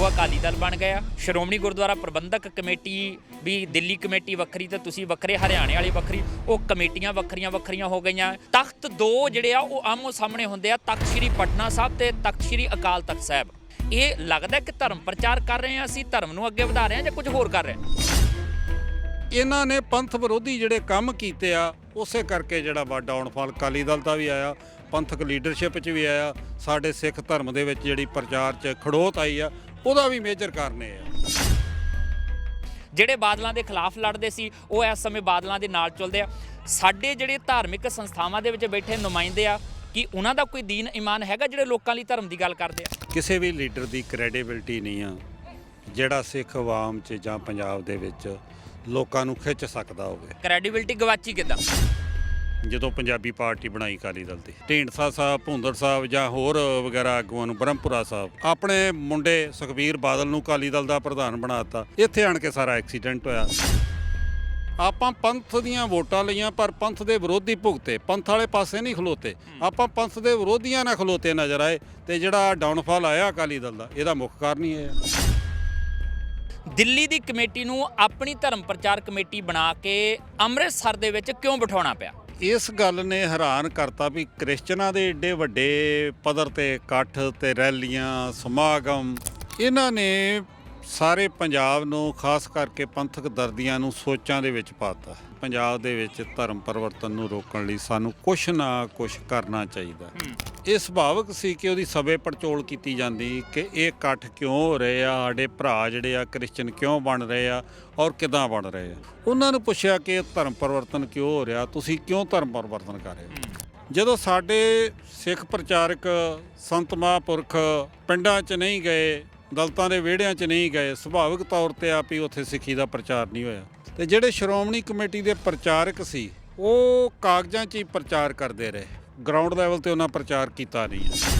ਉਹ ਅਕਾਲੀ ਦਲ ਬਣ ਗਿਆ ਸ਼੍ਰੋਮਣੀ ਗੁਰਦੁਆਰਾ ਪ੍ਰਬੰਧਕ ਕਮੇਟੀ ਵੀ ਦਿੱਲੀ ਕਮੇਟੀ ਵੱਖਰੀ ਤੇ ਤੁਸੀਂ ਵੱਖਰੇ, ਹਰਿਆਣੇ ਵਾਲੀ ਵੱਖਰੀ, ਉਹ ਕਮੇਟੀਆਂ ਵੱਖਰੀਆਂ ਵੱਖਰੀਆਂ ਹੋ ਗਈਆਂ। ਤਖਤ ਦੋ ਜਿਹੜੇ ਆ, ਉਹ ਆਮੋ ਸਾਹਮਣੇ ਹੁੰਦੇ ਆ, ਤਖਤ ਸ੍ਰੀ ਪਟਨਾ ਸਾਹਿਬ ਤੇ ਤਖਤ ਸ੍ਰੀ ਅਕਾਲ ਤਖਤ ਸਾਹਿਬ। ਇਹ ਲੱਗਦਾ ਕਿ ਧਰਮ ਪ੍ਰਚਾਰ ਕਰ ਰਹੇ ਆ, ਅਸੀਂ ਧਰਮ ਨੂੰ ਅੱਗੇ ਵਧਾ ਰਹੇ ਆ ਜਾਂ ਕੁਝ ਹੋਰ ਕਰ ਰਹੇ ਆ? ਇਹਨਾਂ ਨੇ ਪੰਥ ਵਿਰੋਧੀ ਜਿਹੜੇ ਕੰਮ ਕੀਤੇ ਆ, ਉਸੇ ਕਰਕੇ ਜਿਹੜਾ ਵਾ ਡਾਊਨਫਾਲ ਅਕਾਲੀ ਦਲ ਦਾ ਵੀ ਆਇਆ, ਪੰਥਕ ਲੀਡਰਸ਼ਿਪ 'ਚ ਵੀ ਆਇਆ, ਸਾਡੇ ਸਿੱਖ ਧਰਮ ਦੇ ਵਿੱਚ ਜਿਹੜੀ ਪ੍ਰਚਾਰ 'ਚ ਖੜੋਤ ਆਈ ਆ ਉਹਦਾ ਵੀ ਮੇਜਰ ਕਾਰਨ ਇਹ ਆ। ਜਿਹੜੇ ਬਾਦਲਾਂ ਦੇ ਖਿਲਾਫ ਲੜਦੇ ਸੀ ਉਹ ਇਸ ਸਮੇਂ ਬਾਦਲਾਂ ਦੇ ਨਾਲ ਚੱਲਦੇ ਆ। ਸਾਡੇ ਜਿਹੜੇ ਧਾਰਮਿਕ ਸੰਸਥਾਵਾਂ ਦੇ ਵਿੱਚ ਬੈਠੇ ਨੁਮਾਇੰਦੇ ਆ ਕਿ ਉਹਨਾਂ ਦਾ ਕੋਈ ਦੀਨ ਈਮਾਨ ਹੈਗਾ ਜਿਹੜੇ ਲੋਕਾਂ ਲਈ ਧਰਮ ਦੀ ਗੱਲ ਕਰਦੇ ਆ? ਕਿਸੇ ਵੀ ਲੀਡਰ ਦੀ ਕ੍ਰੈਡੀਬਿਲਟੀ ਨਹੀਂ ਆ ਜਿਹੜਾ ਸਿੱਖ ਆਵਾਮ 'ਚ ਜਾਂ ਪੰਜਾਬ ਦੇ ਵਿੱਚ ਲੋਕਾਂ ਨੂੰ ਖਿੱਚ ਸਕਦਾ ਹੋਵੇ। ਕ੍ਰੈਡੀਬਿਲਟੀ ਗਵਾਚੀ ਕਿਦਾਂ? ਜਦੋਂ ਪੰਜਾਬੀ ਪਾਰਟੀ ਬਣਾਈ ਅਕਾਲੀ ਦਲ ਦੀ। ਢੀਂਡਸਾ ਸਾਹਿਬ ਭੁੰਦਰ ਸਾਹਿਬ ਜਾਂ ਹੋਰ ਵਗੈਰਾ ਆਗੂਆਂ ਨੂੰ ਬ੍ਰਹਮਪੁਰਾ ਸਾਹਿਬ। ਆਪਣੇ ਮੁੰਡੇ ਸੁਖਬੀਰ ਬਾਦਲ ਨੂੰ ਅਕਾਲੀ ਦਲ ਦਾ ਪ੍ਰਧਾਨ ਬਣਾਤਾ। ਇੱਥੇ ਆਣ ਕੇ ਸਾਰਾ ਐਕਸੀਡੈਂਟ ਹੋਇਆ। ਆਪਾਂ ਪੰਥ ਦੀਆਂ ਵੋਟਾਂ ਲਈਆਂ, ਪਰ ਪੰਥ ਦੇ ਵਿਰੋਧੀ ਭੁਗਤੇ। ਪੰਥ ਵਾਲੇ ਪਾਸੇ ਨਹੀਂ ਖਲੋਤੇ। ਆਪਾਂ ਪੰਥ ਦੇ ਵਿਰੋਧੀਆਂ ਨਾਲ ਖਲੋਤੇ ਨਜ਼ਰ ਆਏ ਤੇ ਜਿਹੜਾ ਡਾਊਨਫਾਲ ਆਇਆ ਅਕਾਲੀ ਦਲ ਦਾ, ਇਹਦਾ ਮੁੱਖ ਕਾਰਨ ਹੀ ਇਹ ਹੈ ਦਿੱਲੀ ਦੀ ਕਮੇਟੀ ਨੂੰ ਆਪਣੀ ਧਰਮ ਪ੍ਰਚਾਰ ਕਮੇਟੀ ਬਣਾ ਕੇ ਅੰਮ੍ਰਿਤਸਰ ਦੇ ਵਿੱਚ ਕਿਉਂ ਬਿਠਾਉਣਾ ਪਿਆ? ਇਸ ਗੱਲ ਨੇ ਹੈਰਾਨ ਕਰਤਾ ਵੀ ਕ੍ਰਿਸਚਨਾਂ ਦੇ ਏਡੇ ਵੱਡੇ ਪੱਧਰ ਤੇ ਇਕੱਠ ਤੇ ਰੈਲੀਆਂ, ਸਮਾਗਮ, ਇਹਨਾਂ ਨੇ ਸਾਰੇ ਪੰਜਾਬ ਨੂੰ ਖਾਸ ਕਰਕੇ ਪੰਥਕ ਦਰਦੀਆਂ ਨੂੰ ਸੋਚਾਂ ਦੇ ਵਿੱਚ ਪਾਤਾ। ਪੰਜਾਬ ਦੇ ਵਿੱਚ ਧਰਮ ਪਰਿਵਰਤਨ ਨੂੰ ਰੋਕਣ ਲਈ ਸਾਨੂੰ ਕੁਛ ਨਾ ਕੁਛ ਕਰਨਾ ਚਾਹੀਦਾ। ਇਹ ਸੁਭਾਵਕ ਸੀ ਕਿ ਉਹਦੀ ਸਭੇ ਪੜਚੋਲ ਕੀਤੀ ਜਾਂਦੀ ਕਿ ਇਹ ਇਕੱਠ ਕਿਉਂ ਹੋ ਰਹੇ ਆ, ਸਾਡੇ ਭਰਾ ਜਿਹੜੇ ਆ ਕ੍ਰਿਸਚਨ ਕਿਉਂ ਬਣ ਰਹੇ ਆ ਔਰ ਕਿਦਾਂ ਬਣ ਰਹੇ ਆ। ਉਹਨਾਂ ਨੂੰ ਪੁੱਛਿਆ ਕਿ ਇਹ ਧਰਮ ਪਰਿਵਰਤਨ ਕਿਉਂ ਹੋ ਰਿਹਾ, ਤੁਸੀਂ ਕਿਉਂ ਧਰਮ ਪਰਿਵਰਤਨ ਕਰ ਰਹੇ ਹੋ? ਜਦੋਂ ਸਾਡੇ ਸਿੱਖ ਪ੍ਰਚਾਰਕ ਸੰਤ ਮਹਾਂਪੁਰਖ ਪਿੰਡਾਂ 'ਚ ਨਹੀਂ ਗਏ, ਦਲਤਾਂ ਦੇ ਵਿਹੜਿਆਂ 'ਚ ਨਹੀਂ ਗਏ, ਸੁਭਾਵਿਕ ਤੌਰ ਤੇ ਆਪ ਹੀ ਉੱਥੇ ਸਿੱਖੀ ਦਾ ਪ੍ਰਚਾਰ ਨਹੀਂ ਹੋਇਆ। ਤੇ ਜਿਹੜੇ ਸ਼੍ਰੋਮਣੀ ਕਮੇਟੀ ਦੇ ਪ੍ਰਚਾਰਕ ਸੀ, ਉਹ ਕਾਗਜ਼ਾਂ 'ਚ ਹੀ ਪ੍ਰਚਾਰ ਕਰਦੇ ਰਹੇ। ਗਰਾਊਂਡ ਲੈਵਲ ਤੇ ਉਹਨਾਂ ਪ੍ਰਚਾਰ ਕੀਤਾ ਨਹੀਂ। ਹੈ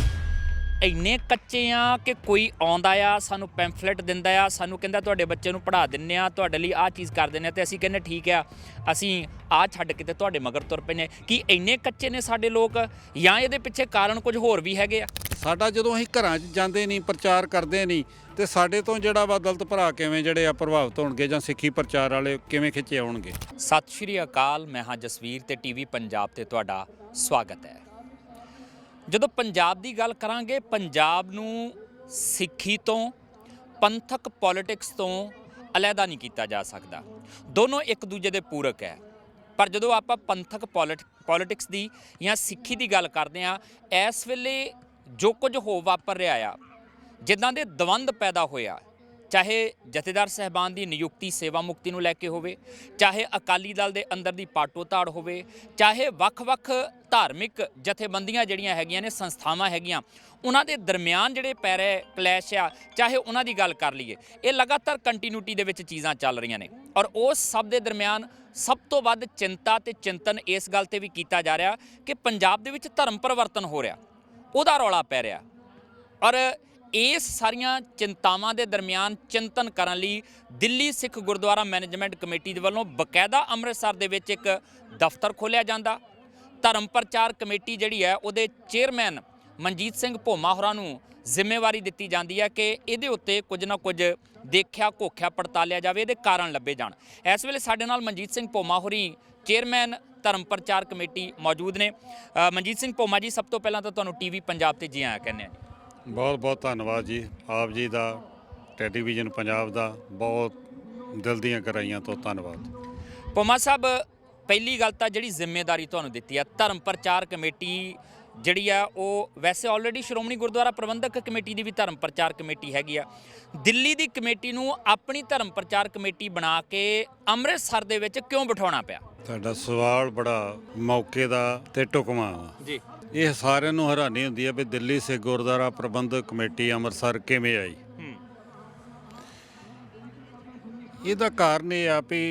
ਇੰਨੇ ਕੱਚੇ ਆ ਕਿ ਕੋਈ ਆਉਂਦਾ ਆ ਸਾਨੂੰ ਪੈਂਫਲੇਟ ਦਿੰਦਾ ਆ ਸਾਨੂੰ ਕਹਿੰਦਾ ਤੁਹਾਡੇ ਬੱਚੇ ਨੂੰ ਪੜ੍ਹਾ ਦਿੰਨੇ ਆ ਤੁਹਾਡੇ ਲਈ ਆਹ ਚੀਜ਼ ਕਰ ਦਿੰਨੇ ਆ ਤੇ ਅਸੀਂ ਕਹਿੰਦੇ ਠੀਕ ਆ ਅਸੀਂ ਆਹ ਛੱਡ ਕੇ ਤੇ ਤੁਹਾਡੇ ਮਗਰ ਤੁਰ ਪੈਨੇ ਕਿ ਇੰਨੇ ਕੱਚੇ ਨੇ ਸਾਡੇ ਲੋਕ ਜਾਂ ਇਹਦੇ ਪਿੱਛੇ ਕਾਰਨ ਕੁਝ ਹੋਰ ਵੀ ਹੈਗੇ ਆ? ਸਾਡਾ ਜਦੋਂ ਅਸੀਂ ਘਰਾਂ 'ਚ ਜਾਂਦੇ ਨਹੀਂ ਪ੍ਰਚਾਰ ਕਰਦੇ ਨਹੀਂ ਤੇ ਸਾਡੇ ਤੋਂ ਜਿਹੜਾ ਵਾ ਦਲਤ ਭਰਾ ਕਿਵੇਂ ਜਿਹੜੇ ਆ ਪ੍ਰਭਾਵਿਤ ਹੋਣਗੇ ਜਾਂ ਸਿੱਖੀ ਪ੍ਰਚਾਰ ਵਾਲੇ ਕਿਵੇਂ ਖਿੱਚੇ ਆਉਣਗੇ? ਸਤਿ ਸ਼੍ਰੀ ਅਕਾਲ ਮੈਂ ਹਾਂ ਜਸਵੀਰ ਤੇ ਟੀਵੀ ਪੰਜਾਬ ਤੇ ਤੁਹਾਡਾ ਸਵਾਗਤ ਹੈ। ਜਦੋਂ ਪੰਜਾਬ ਦੀ ਗੱਲ ਕਰਾਂਗੇ, ਪੰਜਾਬ ਨੂੰ ਸਿੱਖੀ ਤੋਂ, ਪੰਥਕ ਪੋਲਿਟਿਕਸ ਤੋਂ ਅਲੱਗਾ ਨਹੀਂ ਕੀਤਾ ਜਾ ਸਕਦਾ। ਦੋਨੋਂ ਇੱਕ ਦੂਜੇ ਦੇ ਪੂਰਕ ਹੈ। ਪਰ ਜਦੋਂ ਆਪਾਂ ਪੰਥਕ ਪੋਲਿਟਿਕਸ ਦੀ ਜਾਂ ਸਿੱਖੀ ਦੀ ਗੱਲ ਕਰਦੇ ਆ ਇਸ ਵੇਲੇ ਜੋ ਕੁਝ ਹੋ ਵਾਪਰ ਰਿਹਾ ਆ, ਜਿੱਦਾਂ ਦੇ ਦਵੰਦ ਪੈਦਾ ਹੋਇਆ ਚਾਹੇ ਜਥੇਦਾਰ ਸਹਿਬਾਨ ਦੀ ਨਿਯੁਕਤੀ ਸੇਵਾ ਮੁਕਤੀ ਨੂੰ ਲੈ ਕੇ ਹੋਵੇ, ਚਾਹੇ ਅਕਾਲੀ ਦਲ ਦੇ ਅੰਦਰ ਦੀ ਪਾਟੋ ਧਾੜ ਹੋਵੇ, ਚਾਹੇ ਵੱਖ-ਵੱਖ ਧਾਰਮਿਕ ਜਥੇਬੰਦੀਆਂ ਜਿਹੜੀਆਂ ਹੈਗੀਆਂ ਨੇ, ਸੰਸਥਾਵਾਂ ਹੈਗੀਆਂ, ਉਹਨਾਂ ਦੇ ਦਰਮਿਆਨ ਜਿਹੜੇ ਪੈ ਰਹੇ ਕਲੈਸ਼ ਆ, ਚਾਹੇ ਉਹਨਾਂ ਦੀ ਗੱਲ ਕਰ ਲਈਏ, ਇਹ ਲਗਾਤਾਰ ਕੰਟੀਨਿਊਟੀ ਦੇ ਵਿੱਚ ਚੀਜ਼ਾਂ ਚੱਲ ਰਹੀਆਂ ਨੇ। ਔਰ ਉਸ ਸਭ ਦੇ ਦਰਮਿਆਨ ਸਭ ਤੋਂ ਵੱਧ ਚਿੰਤਾ ਤੇ ਚਿੰਤਨ ਇਸ ਗੱਲ ਤੇ ਵੀ ਕੀਤਾ ਜਾ ਰਿਹਾ ਕਿ ਪੰਜਾਬ ਦੇ ਵਿੱਚ ਧਰਮ ਪਰਿਵਰਤਨ ਹੋ ਰਿਹਾ, ਉਹਦਾ ਰੌਲਾ ਪੈ ਰਿਹਾ। ਔਰ ਇਸ ਸਾਰੀਆਂ ਚਿੰਤਾਵਾਂ ਦੇ ਦਰਮਿਆਨ ਚਿੰਤਨ ਕਰਨ ਲਈ ਦਿੱਲੀ ਸਿੱਖ ਗੁਰਦੁਆਰਾ ਮੈਨੇਜਮੈਂਟ ਕਮੇਟੀ ਦੇ ਵੱਲੋਂ ਬਕਾਇਦਾ ਅੰਮ੍ਰਿਤਸਰ ਦੇ ਵਿੱਚ ਇੱਕ ਦਫ਼ਤਰ ਖੋਲ੍ਹਿਆ ਜਾਂਦਾ। ਧਰਮ ਪ੍ਰਚਾਰ ਕਮੇਟੀ ਜਿਹੜੀ ਹੈ, ਉਹਦੇ ਚੇਅਰਮੈਨ ਮਨਜੀਤ ਸਿੰਘ ਭੋਮਾ ਹੋਰਾਂ ਨੂੰ ਜ਼ਿੰਮੇਵਾਰੀ ਦਿੱਤੀ ਜਾਂਦੀ ਹੈ ਕਿ ਇਹਦੇ ਉੱਤੇ ਕੁਝ ਨਾ ਕੁਝ ਦੇਖਿਆ, ਘੋਖਿਆ ਪੜਤਾਲਿਆ ਜਾਵੇ, ਇਹਦੇ ਕਾਰਨ ਲੱਭੇ ਜਾਣ। ਇਸ ਵੇਲੇ ਸਾਡੇ ਨਾਲ ਮਨਜੀਤ ਸਿੰਘ ਭੋਮਾ ਹੋਰੀ ਚੇਅਰਮੈਨ ਧਰਮ ਪ੍ਰਚਾਰ ਕਮੇਟੀ ਮੌਜੂਦ ਨੇ। ਮਨਜੀਤ ਸਿੰਘ ਭੋਮਾ ਜੀ, ਸਭ ਤੋਂ ਪਹਿਲਾਂ ਤਾਂ ਤੁਹਾਨੂੰ ਟੀਵੀ ਪੰਜਾਬ ਤੇ ਜੀ ਆਇਆਂ ਕਹਿੰਦੇ ਆ ਬਹੁਤ ਬਹੁਤ ਧੰਨਵਾਦ ਜੀ। ਆਪ ਜੀ ਦਾ ਟੈਲੀਵਿਜ਼ਨ ਪੰਜਾਬ ਦਾ ਬਹੁਤ ਦਿਲ ਦੀਆਂ ਗਹਿਰਾਈਆਂ ਤੋਂ ਧੰਨਵਾਦ। ਪੋਮਾ ਸਾਹਿਬ ਪਹਿਲੀ ਗੱਲ ਤਾਂ ਜਿਹੜੀ ਜ਼ਿੰਮੇਵਾਰੀ ਤੁਹਾਨੂੰ ਦਿੱਤੀ ਆ ਧਰਮ ਪ੍ਰਚਾਰ ਕਮੇਟੀ ਜਿਹੜੀ ਆ ਉਹ ਵੈਸੇ ਆਲਰੇਡੀ ਸ਼੍ਰੋਮਣੀ ਗੁਰਦੁਆਰਾ ਪ੍ਰਬੰਧਕ ਕਮੇਟੀ ਦੀ ਵੀ ਧਰਮ ਪ੍ਰਚਾਰ ਕਮੇਟੀ ਹੈਗੀ ਆ। ਦਿੱਲੀ ਦੀ ਕਮੇਟੀ ਨੂੰ ਆਪਣੀ ਧਰਮ ਪ੍ਰਚਾਰ ਕਮੇਟੀ ਬਣਾ ਕੇ ਅੰਮ੍ਰਿਤਸਰ ਦੇ ਵਿੱਚ ਕਿਉਂ ਬਿਠਾਉਣਾ ਪਿਆ? ਤੁਹਾਡਾ ਸਵਾਲ ਬੜਾ ਮੌਕੇ ਦਾ ਤੇ ਟੁਕਮਾ ਜੀ। ਇਹ ਸਾਰਿਆਂ ਨੂੰ ਹੈਰਾਨੀ ਹੁੰਦੀ ਹੈ ਵੀ ਦਿੱਲੀ ਸਿੱਖ ਗੁਰਦੁਆਰਾ ਪ੍ਰਬੰਧਕ ਕਮੇਟੀ ਅੰਮ੍ਰਿਤਸਰ ਕਿਵੇਂ ਆਈ? ਇਹਦਾ ਕਾਰਨ ਇਹ ਆ ਵੀ